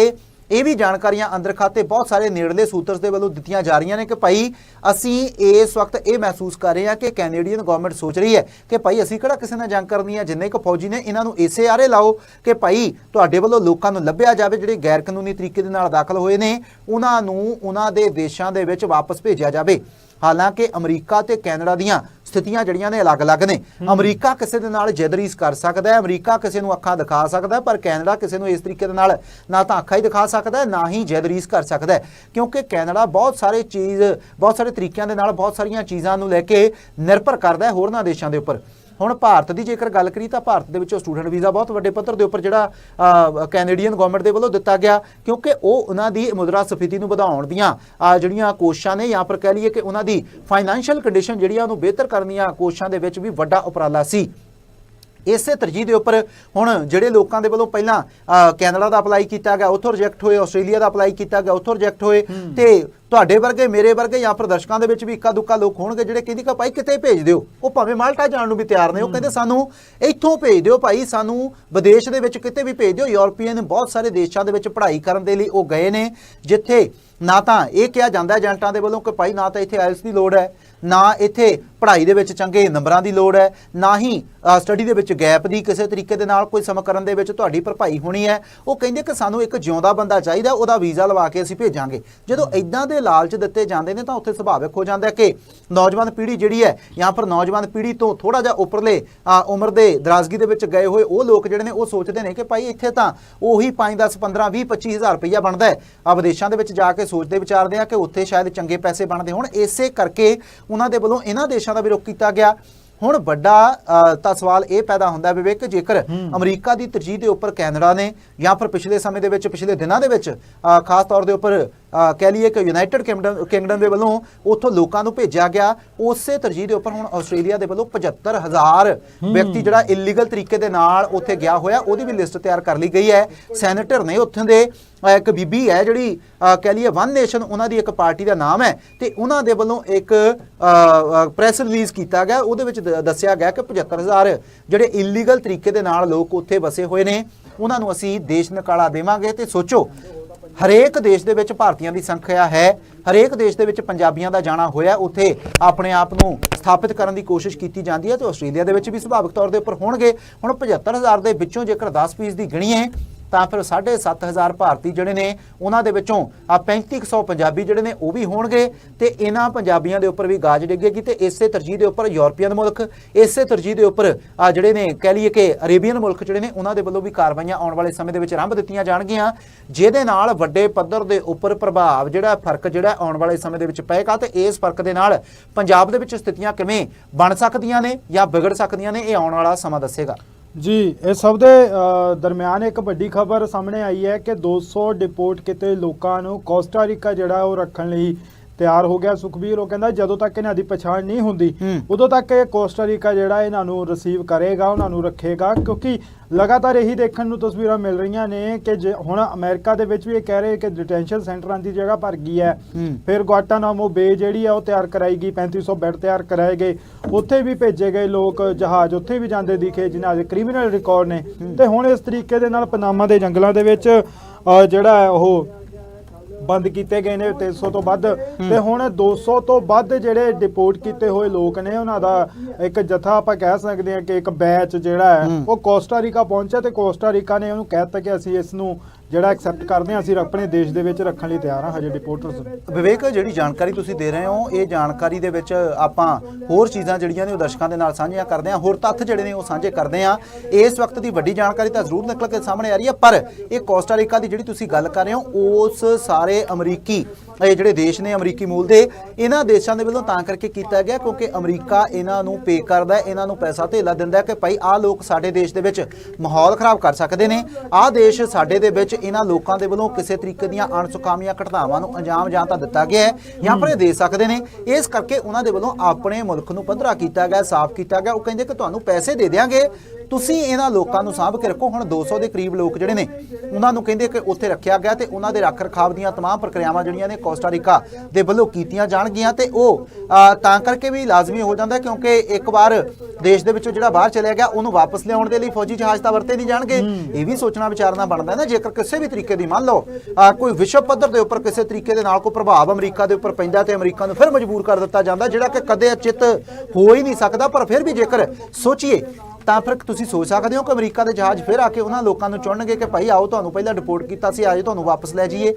ਇਹ ਵੀ ਜਾਣਕਾਰੀਆਂ ਅੰਦਰ ਖਾਤੇ ਬਹੁਤ ਸਾਰੇ ਨੇੜਲੇ ਸੂਤਰਸ ਦੇ ਵੱਲੋਂ ਦਿੱਤੀਆਂ ਜਾ ਰਹੀਆਂ ਨੇ ਕਿ ਭਾਈ ਅਸੀਂ ਇਸ ਵਕਤ ਇਹ ਮਹਿਸੂਸ ਕਰ ਰਹੇ ਹਾਂ ਕਿ ਕੈਨੇਡੀਅਨ ਗਵਰਨਮੈਂਟ ਸੋਚ ਰਹੀ ਹੈ ਕਿ ਭਾਈ ਅਸੀਂ ਕਿਹੜਾ ਕਿਸੇ ਨਾਲ ਜੰਗ ਕਰਨੀ ਹੈ, ਜਿੰਨੇ ਕੁ ਫੌਜੀ ਨੇ ਇਹਨਾਂ ਨੂੰ ਇਸੇ ਆਰੇ ਲਾਓ ਕਿ ਭਾਈ ਤੁਹਾਡੇ ਵੱਲੋਂ ਲੋਕਾਂ ਨੂੰ ਲੱਭਿਆ ਜਾਵੇ, ਜਿਹੜੇ ਗੈਰ ਕਾਨੂੰਨੀ ਤਰੀਕੇ ਦੇ ਨਾਲ ਦਾਖਲ ਹੋਏ ਨੇ, ਉਹਨਾਂ ਨੂੰ ਉਹਨਾਂ ਦੇ ਦੇਸ਼ਾਂ ਦੇ ਵਿੱਚ ਵਾਪਸ ਭੇਜਿਆ ਜਾਵੇ। ਹਾਲਾਂਕਿ ਅਮਰੀਕਾ ਤੇ ਕੈਨੇਡਾ ਦੀਆਂ ਸਥਿਤੀਆਂ ਜਿਹੜੀਆਂ ਨੇ ਅਲੱਗ-ਅਲੱਗ ਨੇ। ਅਮਰੀਕਾ ਕਿਸੇ ਦੇ ਨਾਲ ਜੈਦਰੀਸ ਕਰ ਸਕਦਾ ਹੈ ਅਮਰੀਕਾ ਕਿਸੇ ਨੂੰ ਅੱਖਾਂ ਦਿਖਾ ਸਕਦਾ ਹੈ ਪਰ ਕੈਨੇਡਾ ਕਿਸੇ ਨੂੰ ਇਸ ਤਰੀਕੇ ਦੇ ਨਾਲ ਨਾ ਤਾਂ ਅੱਖਾਂ ਹੀ ਦਿਖਾ ਸਕਦਾ ਹੈ ਨਾ ਹੀ ਜੈਦਰੀਸ ਕਰ ਸਕਦਾ ਹੈ। ਕਿਉਂਕਿ ਕੈਨੇਡਾ ਬਹੁਤ ਸਾਰੇ ਚੀਜ਼ ਬਹੁਤ ਸਾਰੇ ਤਰੀਕਿਆਂ ਦੇ ਨਾਲ ਬਹੁਤ ਸਾਰੀਆਂ ਚੀਜ਼ਾਂ ਨੂੰ ਲੈ ਕੇ ਨਿਰਭਰ ਕਰਦਾ ਹੈ ਹੋਰਨਾਂ ਦੇਸ਼ਾਂ ਦੇ ਉੱਪਰ। ਹੁਣ ਭਾਰਤ ਦੀ ਜੇਕਰ ਗੱਲ ਕਰੀ ਤਾਂ ਭਾਰਤ ਦੇ ਵਿੱਚੋਂ ਸਟੂਡੈਂਟ ਵੀਜ਼ਾ ਬਹੁਤ ਵੱਡੇ ਪੱਧਰ ਦੇ ਉੱਪਰ ਜਿਹੜਾ ਕੈਨੇਡੀਅਨ ਗਵਰਨਮੈਂਟ ਦੇ ਵੱਲੋਂ ਦਿੱਤਾ ਗਿਆ ਕਿਉਂਕਿ ਉਹ ਉਹਨਾਂ ਦੀ ਮੁਦਰਾ ਸਫੀਤੀ ਨੂੰ ਵਧਾਉਣ ਦੀਆਂ ਜਿਹੜੀਆਂ ਕੋਸ਼ਿਸ਼ਾਂ ਨੇ ਜਾਂ ਫਿਰ ਕਹਿ ਲਈਏ ਕਿ ਉਹਨਾਂ ਦੀ ਫਾਈਨੈਂਸ਼ੀਅਲ ਕੰਡੀਸ਼ਨ ਜਿਹੜੀਆਂ ਉਹਨੂੰ ਬਿਹਤਰ ਕਰਨ ਦੀਆਂ ਕੋਸ਼ਿਸ਼ਾਂ ਦੇ ਵਿੱਚ ਵੀ ਵੱਡਾ ਉਪਰਾਲਾ ਸੀ। ਇਸੇ ਤਰਜੀਹ ਦੇ ਉੱਪਰ ਹੁਣ ਜਿਹੜੇ ਲੋਕਾਂ ਦੇ ਵੱਲੋਂ ਪਹਿਲਾਂ ਕੈਨੇਡਾ ਦਾ ਅਪਲਾਈ ਕੀਤਾ ਗਿਆ ਉੱਥੋਂ ਰਿਜੈਕਟ ਹੋਏ ਆਸਟ੍ਰੇਲੀਆ ਦਾ ਅਪਲਾਈ ਕੀਤਾ ਗਿਆ ਉੱਥੋਂ ਰਿਜੈਕਟ ਹੋਏ ਤੇ ਤੁਹਾਡੇ ਵਰਗੇ, ਮੇਰੇ ਵਰਗੇ ਜਾਂ ਪ੍ਰਦਰਸ਼ਕਾਂ ਦੇ ਵਿੱਚ ਵੀ ਇੱਕਾ ਦੁੱਕਾ ਲੋਕ ਹੋਣਗੇ ਜਿਹੜੇ ਕਹਿੰਦੇ ਕਿ ਭਾਈ ਕਿਤੇ ਭੇਜ ਦਿਓ? ਉਹ ਭਾਵੇਂ ਮਾਲਟਾ ਜਾਣ ਨੂੰ ਵੀ ਤਿਆਰ ਨੇ, ਉਹ ਕਹਿੰਦੇ ਸਾਨੂੰ ਇੱਥੋਂ ਭੇਜ ਦਿਓ ਭਾਈ, ਸਾਨੂੰ ਵਿਦੇਸ਼ ਦੇ ਵਿੱਚ ਕਿਤੇ ਵੀ ਭੇਜ ਦਿਓ। ਯੂਰਪੀਅਨ ਬਹੁਤ ਸਾਰੇ ਦੇਸ਼ਾਂ ਦੇ ਵਿੱਚ ਪੜ੍ਹਾਈ ਕਰਨ ਦੇ ਲਈ ਉਹ ਗਏ ਨੇ, ਜਿੱਥੇ ਨਾ ਤਾਂ ਇਹ ਕਿਹਾ ਜਾਂਦਾ ਏਜੰਟਾਂ ਦੇ ਵੱਲੋਂ ਕਿ ਭਾਈ ਨਾ ਤਾਂ ਇੱਥੇ ਆਇਲਸ ਦੀ ਲੋੜ ਹੈ, ਨਾ ਇੱਥੇ ਪੜ੍ਹਾਈ ਦੇ ਵਿੱਚ ਚੰਗੇ ਨੰਬਰਾਂ ਦੀ ਲੋੜ ਹੈ, ਨਾ ਹੀ ਸਟੱਡੀ ਦੇ ਵਿੱਚ ਗੈਪ ਦੀ ਕਿਸੇ ਤਰੀਕੇ ਦੇ ਨਾਲ ਕੋਈ ਸਮਕਰਨ ਦੇ ਵਿੱਚ ਤੁਹਾਡੀ ਭਰਪਾਈ ਹੋਣੀ ਹੈ। ਉਹ ਕਹਿੰਦੇ ਕਿ ਸਾਨੂੰ ਇੱਕ ਜਿਉਂਦਾ ਬੰਦਾ ਚਾਹੀਦਾ, ਉਹਦਾ ਵੀਜ਼ਾ ਲਵਾ ਕੇ ਅਸੀਂ ਭੇਜਾਂਗੇ। ਜਦੋਂ ਇਦਾਂ ਦੇ ਲਾਲਚ ਦਿੱਤੇ ਜਾਂਦੇ ਨੇ ਤਾਂ ਉੱਥੇ ਸੁਭਾਵਿਕ ਹੋ ਜਾਂਦਾ ਕਿ ਨੌਜਵਾਨ ਪੀੜ੍ਹੀ ਜਿਹੜੀ ਹੈ ਜਾਂ ਫਿਰ ਨੌਜਵਾਨ ਪੀੜ੍ਹੀ ਤੋਂ ਥੋੜਾ ਜਿਹਾ ਉੱਪਰਲੇ ਉਮਰ ਦੇ ਦਰਾਜ਼ਗੀ ਦੇ ਵਿੱਚ ਗਏ ਹੋਏ ਉਹ ਲੋਕ ਜਿਹੜੇ ਨੇ ਉਹ ਸੋਚਦੇ ਨੇ ਕਿ ਭਾਈ ਇੱਥੇ ਤਾਂ ਉਹੀ 5 10 15 20 25 ਹਜ਼ਾਰ ਰੁਪਈਆ ਬਣਦਾ ਹੈ। ਆ ਵਿਦੇਸ਼ਾਂ ਦੇ ਵਿੱਚ ਜਾ ਕੇ ਸੋਚਦੇ ਵਿਚਾਰਦੇ ਆ ਕਿ ਉੱਥੇ ਸ਼ਾਇਦ ਚੰਗੇ ਪੈਸੇ ਬਣਦੇ ਹੋਣ। ਇਸੇ ਕਰਕੇ ਉਹਨਾਂ ਦੇ ਵੱਲੋਂ ਇਹਨਾਂ ਦੇਸ਼ਾਂ ਦਾ ਵੀ ਰੁਖ ਕੀਤਾ ਗਿਆ। ਹੁਣ ਵੱਡਾ ਤਾਂ ਸਵਾਲ ਇਹ ਪੈਦਾ ਹੁੰਦਾ ਵਿਵੇਕ ਕਿ ਜੇਕਰ ਅਮਰੀਕਾ ਦੀ ਤਰਜੀਹ ਦੇ ਉੱਪਰ ਕੈਨੇਡਾ ਨੇ ਜਾਂ ਫਿਰ ਪਿਛਲੇ ਸਮੇਂ ਦੇ ਵਿੱਚ ਪਿਛਲੇ ਦਿਨਾਂ ਦੇ ਵਿੱਚ ਖਾਸ ਤੌਰ ਦੇ ਉੱਪਰ ਕਹਿ ਲਈਏ ਕਿ ਯੂਨਾਈਟਿਡ ਕਿੰਗਡਮ ਕਿੰਗਡਮ ਦੇ ਵੱਲੋਂ ਉੱਥੋਂ ਲੋਕਾਂ ਨੂੰ ਭੇਜਿਆ ਗਿਆ। ਉਸੇ ਤਰਜੀਹ ਦੇ ਉੱਪਰ ਹੁਣ ਆਸਟ੍ਰੇਲੀਆ ਦੇ ਵੱਲੋਂ 75000 ਵਿਅਕਤੀ ਜਿਹੜਾ ਇਲੀਗਲ ਤਰੀਕੇ ਦੇ ਨਾਲ ਉੱਥੇ ਗਿਆ ਹੋਇਆ ਉਹਦੀ ਵੀ ਲਿਸਟ ਤਿਆਰ ਕਰ ਲਈ ਗਈ ਹੈ। ਸੈਨੇਟਰ ਨੇ ਉੱਥੋਂ ਦੇ ਇੱਕ ਬੀਬੀ ਹੈ ਜਿਹੜੀ ਕਹਿ ਲਈਏ ਵਨ ਨੇਸ਼ਨ ਉਹਨਾਂ ਦੀ ਇੱਕ ਪਾਰਟੀ ਦਾ ਨਾਮ ਹੈ ਤੇ ਉਹਨਾਂ ਦੇ ਵੱਲੋਂ ਇੱਕ ਪ੍ਰੈਸ ਰਿਲੀਜ਼ ਕੀਤਾ ਗਿਆ। ਉਹਦੇ ਵਿੱਚ ਦੱਸਿਆ ਗਿਆ ਕਿ 75000 ਜਿਹੜੇ ਇਲੀਗਲ ਤਰੀਕੇ ਦੇ ਨਾਲ ਲੋਕ ਉੱਥੇ ਵਸੇ ਹੋਏ ਨੇ। ਉਹਨਾਂ ਨੂੰ ਅਸੀਂ ਦੇਸ਼ ਨਿਕਾਲਾ ਦੇਵਾਂਗੇ ਤੇ ਸੋਚੋ ਹਰੇਕ ਦੇਸ਼ ਦੇ ਵਿੱਚ ਭਾਰਤੀਆਂ ਦੀ ਸੰਖਿਆ ਹੈ, ਹਰੇਕ ਦੇਸ਼ ਦੇ ਵਿੱਚ ਪੰਜਾਬੀਆਂ ਦਾ ਜਾਣਾ ਹੋਇਆ, ਉੱਥੇ ਆਪਣੇ ਆਪ ਨੂੰ ਸਥਾਪਿਤ ਕਰਨ ਦੀ ਕੋਸ਼ਿਸ਼ ਕੀਤੀ ਜਾਂਦੀ ਹੈ ਤੇ ਆਸਟ੍ਰੇਲੀਆ ਦੇ ਵਿੱਚ ਵੀ ਸੁਭਾਵਿਕ ਤੌਰ ਦੇ ਉੱਪਰ ਹੋਣਗੇ। ਹੁਣ 75000 ਦੇ ਵਿੱਚੋਂ ਜੇਕਰ 10% ਦੀ ਗਿਣੀਏ ਤਾਂ ਫਿਰ 7500 ਭਾਰਤੀ ਜਿਹੜੇ ਨੇ, ਉਹਨਾਂ ਦੇ ਵਿੱਚੋਂ ਆ 3500 ਪੰਜਾਬੀ ਜਿਹੜੇ ਨੇ, ਉਹ ਵੀ ਹੋਣਗੇ ਤੇ ਇਹਨਾਂ ਪੰਜਾਬੀਆਂ ਦੇ ਉੱਪਰ ਵੀ ਗਾਜ ਡਿੱਗੇਗੀ ਤੇ ਇਸੇ ਤਰਜੀਹ ਦੇ ਉੱਪਰ ਯੂਰਪੀਅਨ ਮੁਲਕ, ਇਸੇ ਤਰਜੀਹ ਦੇ ਉੱਪਰ ਜਿਹੜੇ ਨੇ, ਕਹਿ ਲਈਏ ਕਿ ਅਰੇਬੀਅਨ ਮੁਲਕ ਜਿਹੜੇ ਨੇ, ਉਹਨਾਂ ਦੇ ਵੱਲੋਂ ਵੀ ਕਾਰਵਾਈਆਂ ਆਉਣ ਵਾਲੇ ਸਮੇਂ ਦੇ ਵਿੱਚ ਆਰੰਭ ਦਿੱਤੀਆਂ ਜਾਣਗੀਆਂ, ਜਿਹਦੇ ਨਾਲ ਵੱਡੇ ਪੱਧਰ ਦੇ ਉੱਪਰ ਪ੍ਰਭਾਵ ਜਿਹੜਾ ਫ਼ਰਕ ਜਿਹੜਾ ਆਉਣ ਵਾਲੇ ਸਮੇਂ ਦੇ ਵਿੱਚ ਪਏਗਾ ਤੇ ਇਸ ਫ਼ਰਕ ਦੇ ਨਾਲ ਪੰਜਾਬ ਦੇ ਵਿੱਚ ਸਥਿਤੀਆਂ ਕਿਵੇਂ ਬਣ ਸਕਦੀਆਂ ਨੇ ਜਾਂ ਵਿਗੜ ਸਕਦੀਆਂ ਨੇ, ਇਹ ਆਉਣ ਵਾਲਾ ਸਮਾਂ ਦੱਸੇਗਾ। ਜੀ, ਇਹ ਸਭ ਦੇ ਦਰਮਿਆਨ ਇੱਕ ਵੱਡੀ ਖਬਰ ਸਾਹਮਣੇ ਆਈ ਹੈ ਕਿ 200 ਡਿਪੋਰਟ ਕੀਤੇ ਲੋਕਾਂ ਨੂੰ ਕੋਸਟਾਰੀਕਾ ਜਿਹੜਾ ਉਹ ਰੱਖਣ ਲਈ ਤਿਆਰ ਹੋ ਗਿਆ ਸੁਖਬੀਰ ਉਹ ਕਹਿੰਦਾ ਜਦੋਂ ਤੱਕ ਇਹਨਾਂ ਦੀ ਪਛਾਣ ਨਹੀਂ ਹੁੰਦੀ ਹੂੰ। ਉਦੋਂ ਤੱਕ ਇਹ ਕੋਸਟਾਰੀਕਾ ਜਿਹੜਾ ਇਹਨਾਂ ਨੂੰ ਰਿਸੀਵ ਕਰੇਗਾ ਉਹਨਾਂ ਨੂੰ ਰੱਖੇਗਾ ਕਿਉਂਕਿ ਲਗਾਤਾਰ ਇਹੀ ਦੇਖਣ ਨੂੰ ਤਸਵੀਰਾਂ ਮਿਲ ਰਹੀਆਂ ਨੇ ਕਿ ਹੁਣ ਅਮਰੀਕਾ ਦੇ ਵਿੱਚ ਵੀ ਇਹ ਕਹਿ ਰਹੇ ਕਿ ਡਿਟੈਂਸ਼ਨ ਸੈਂਟਰਾਂ ਦੀ ਜਗ੍ਹਾ ਭਰ ਗਈ ਹੈ ਹੂੰ। ਫਿਰ ਗੁਆਟਾਨਾਮੋ ਬੇ ਜਿਹੜੀ ਆ ਉਹ ਤਿਆਰ ਕਰਾਈ ਗਈ 3500 ਬੈੱਡ ਤਿਆਰ ਕਰਾਏ ਗਏ ਉੱਥੇ ਵੀ ਭੇਜੇ ਗਏ ਲੋਕ ਜਹਾਜ਼ ਉੱਥੇ ਵੀ ਜਾਂਦੇ ਦਿਖੇ ਜਿਨ੍ਹਾਂ ਦੇ ਕ੍ਰਿਮੀਨਲ ਰਿਕਾਰਡ ਨੇ ਤੇ ਹੁਣ ਇਸ ਤਰੀਕੇ ਦੇ ਨਾਲ ਪਨਾਮਾ ਦੇ ਜੰਗਲਾਂ ਦੇ ਵਿੱਚ ਜਿਹੜਾ ਹੈ ਉਹ ਬੰਦ ਕੀਤੇ ਗਏ ਨੇ 300 ਤੋਂ ਵੱਧ ਤੇ ਹੁਣ 200 ਤੋਂ ਵੱਧ ਜਿਹੜੇ ਡਿਪੋਰਟ ਕੀਤੇ ਹੋਏ ਲੋਕ ਨੇ ਉਹਨਾਂ ਦਾ ਇੱਕ ਜਥਾ ਆਪਾਂ ਕਹਿ ਸਕਦੇ ਹਾਂ ਕਿ ਇੱਕ ਬੈਚ ਜਿਹੜਾ ਹੈ। ਉਹ ਕੋਸਟਾਰੀਕਾ ਪਹੁੰਚਿਆ ਤੇ ਕੋਸਟਾਰੀਕਾ ਨੇ ਉਹਨੂੰ ਕਹਿ ਦਿੱਤਾ ਕਿ ਅਸੀਂ ਇਸ ਨੂੰ ਜਿਹੜਾ ਐਕਸੈਪਟ ਕਰਦੇ ਹਾਂ, ਅਸੀਂ ਆਪਣੇ ਦੇਸ਼ ਦੇ ਵਿੱਚ ਰੱਖਣ ਲਈ ਤਿਆਰ ਹਾਂ, ਹਜੇ ਡਿਪੋਰਟਰਸ ਵਿਵੇਕ, ਜਿਹੜੀ ਜਾਣਕਾਰੀ ਤੁਸੀਂ ਦੇ ਰਹੇ ਹੋ, ਇਹ ਜਾਣਕਾਰੀ ਦੇ ਵਿੱਚ ਆਪਾਂ ਹੋਰ ਚੀਜ਼ਾਂ ਜਿਹੜੀਆਂ ਨੇ ਉਹ ਦਰਸ਼ਕਾਂ ਦੇ ਨਾਲ ਸਾਂਝੀਆਂ ਕਰਦੇ ਹਾਂ। ਹੋਰ ਤੱਥ ਜਿਹੜੇ ਨੇ ਉਹ ਸਾਂਝੇ ਕਰਦੇ ਹਾਂ। ਇਸ ਵਕਤ ਦੀ ਵੱਡੀ ਜਾਣਕਾਰੀ ਤਾਂ ਜ਼ਰੂਰ ਨਿਕਲ ਕੇ ਸਾਹਮਣੇ ਆ ਰਹੀ ਹੈ, ਪਰ ਇਹ ਕੋਸਟਾਰੀਕਾ ਦੀ ਜਿਹੜੀ ਤੁਸੀਂ ਗੱਲ ਕਰ ਰਹੇ ਹੋ, ਉਸ ਸਾਰੇ ਅਮਰੀਕੀ, ਇਹ ਜਿਹੜੇ ਦੇਸ਼ ਨੇ ਅਮਰੀਕੀ ਮੂਲ ਦੇ, ਇਹਨਾਂ ਦੇਸ਼ਾਂ ਦੇ ਵੱਲੋਂ ਤਾਂ ਕਰਕੇ ਕੀਤਾ ਗਿਆ ਕਿਉਂਕਿ ਅਮਰੀਕਾ ਇਹਨਾਂ ਨੂੰ ਪੇ ਕਰਦਾ ਇਹਨਾਂ ਨੂੰ ਪੈਸਾ ਧੇਲਾ ਦਿੰਦਾ ਕਿ ਭਾਈ ਆਹ ਲੋਕ ਸਾਡੇ ਦੇਸ਼ ਦੇ ਵਿੱਚ ਮਾਹੌਲ ਖਰਾਬ ਕਰ ਸਕਦੇ ਨੇ। ਆਹ ਦੇਸ਼ ਸਾਡੇ ਦੇ ਵਿੱਚ ਇਹਨਾਂ ਲੋਕਾਂ ਦੇ ਵੱਲੋਂ ਕਿਸੇ ਤਰੀਕੇ ਦੀਆਂ ਅਣਸੁਖਾਵੀਆਂ ਘਟਨਾਵਾਂ ਨੂੰ ਅੰਜਾਮ ਜਾਂ ਤਾਂ ਦਿੱਤਾ ਗਿਆ ਹੈ ਜਾਂ ਫਿਰ ਦੇ ਸਕਦੇ ਨੇ। ਇਸ ਕਰਕੇ ਉਹਨਾਂ ਦੇ ਵੱਲੋਂ ਆਪਣੇ ਮੁਲਕ ਨੂੰ ਪੱਧਰਾ ਕੀਤਾ ਗਿਆ, ਸਾਫ਼ ਕੀਤਾ ਗਿਆ। ਉਹ ਕਹਿੰਦੇ ਕਿ ਤੁਹਾਨੂੰ ਪੈਸੇ ਦੇ ਦਿਆਂਗੇ। ਤੁਸੀਂ ਇਹਨਾਂ ਲੋਕਾਂ ਨੂੰ ਸਾਂਭ ਕੇ ਰੱਖੋ ਹੁਣ 200 ਦੇ ਕਰੀਬ ਲੋਕ ਜਿਹੜੇ ਨੇ ਉਹਨਾਂ ਨੂੰ ਕਹਿੰਦੇ ਕਿ ਉੱਥੇ ਰੱਖਿਆ ਗਿਆ ਤੇ ਉਹਨਾਂ ਦੇ ਰੱਖ ਰਖਾਵ ਦੀਆਂ तमाम ਪ੍ਰਕਿਰਿਆਵਾਂ ਜਿਹੜੀਆਂ ਨੇ ਕੋਸਟਾਰੀਕਾ ਦੇ ਵੱਲੋਂ ਕੀਤੀਆਂ ਜਾਣਗੀਆਂ ਤੇ ਉਹ ਅ, ਤਾਂ ਕਰਕੇ ਵੀ ਲਾਜ਼ਮੀ ਹੋ ਜਾਂਦਾ ਹੈ ਕਿਉਂਕਿ ਇੱਕ ਵਾਰ ਦੇਸ਼ ਦੇ ਵਿੱਚੋਂ ਜਿਹੜਾ ਬਾਹਰ ਚਲਿਆ ਗਿਆ ਉਹਨੂੰ ਵਾਪਸ ਲਿਆਉਣ ਦੇ ਲਈ ਫੌਜੀ ਜਹਾਜ਼ ਤਾਂ ਵਰਤੇ ਨਹੀਂ ਜਾਣਗੇ ਇਹ ਵੀ ਸੋਚਣਾ ਵਿਚਾਰਨਾ ਬਣਦਾ ਹੈ ਨਾ ਜੇਕਰ ਕਿਸੇ ਵੀ ਤਰੀਕੇ ਦੀ ਮੰਨ ਲਓ ਅ, ਕੋਈ ਵਿਸ਼ਵ ਪੱਧਰ ਦੇ ਉੱਪਰ ਕਿਸੇ ਤਰੀਕੇ ਦੇ ਨਾਲ ਕੋਈ ਪ੍ਰਭਾਵ ਅਮਰੀਕਾ ਦੇ ਉੱਪਰ ਪੈਂਦਾ ਤੇ ਅਮਰੀਕਾ ਨੂੰ ਫਿਰ ਮਜਬੂਰ ਕਰ ਦਿੱਤਾ ਜਾਂਦਾ ਜਿਹੜਾ ਕਿ ਕਦੇ ਅਚਿਤ ਹੋ ਹੀ ਨਹੀਂ ਸਕਦਾ ਪਰ ਫਿਰ ਵੀ ਜੇਕਰ ਸੋਚੀਏ ਤਾਂ ਫਿਰ ਤੁਸੀਂ ਸੋਚ ਸਕਦੇ ਹੋ ਕਿ ਅਮਰੀਕਾ ਦੇ ਜਹਾਜ਼ ਫਿਰ ਆ ਕੇ ਉਹਨਾਂ ਲੋਕਾਂ ਨੂੰ ਚੁਣਨਗੇ ਕਿ ਭਾਈ ਆਓ ਤੁਹਾਨੂੰ ਪਹਿਲਾਂ ਰਿਪੋਰਟ ਕੀਤਾ ਸੀ ਅੱਜ ਤੁਹਾਨੂੰ ਵਾਪਸ ਲੈ ਜਾਈਏ।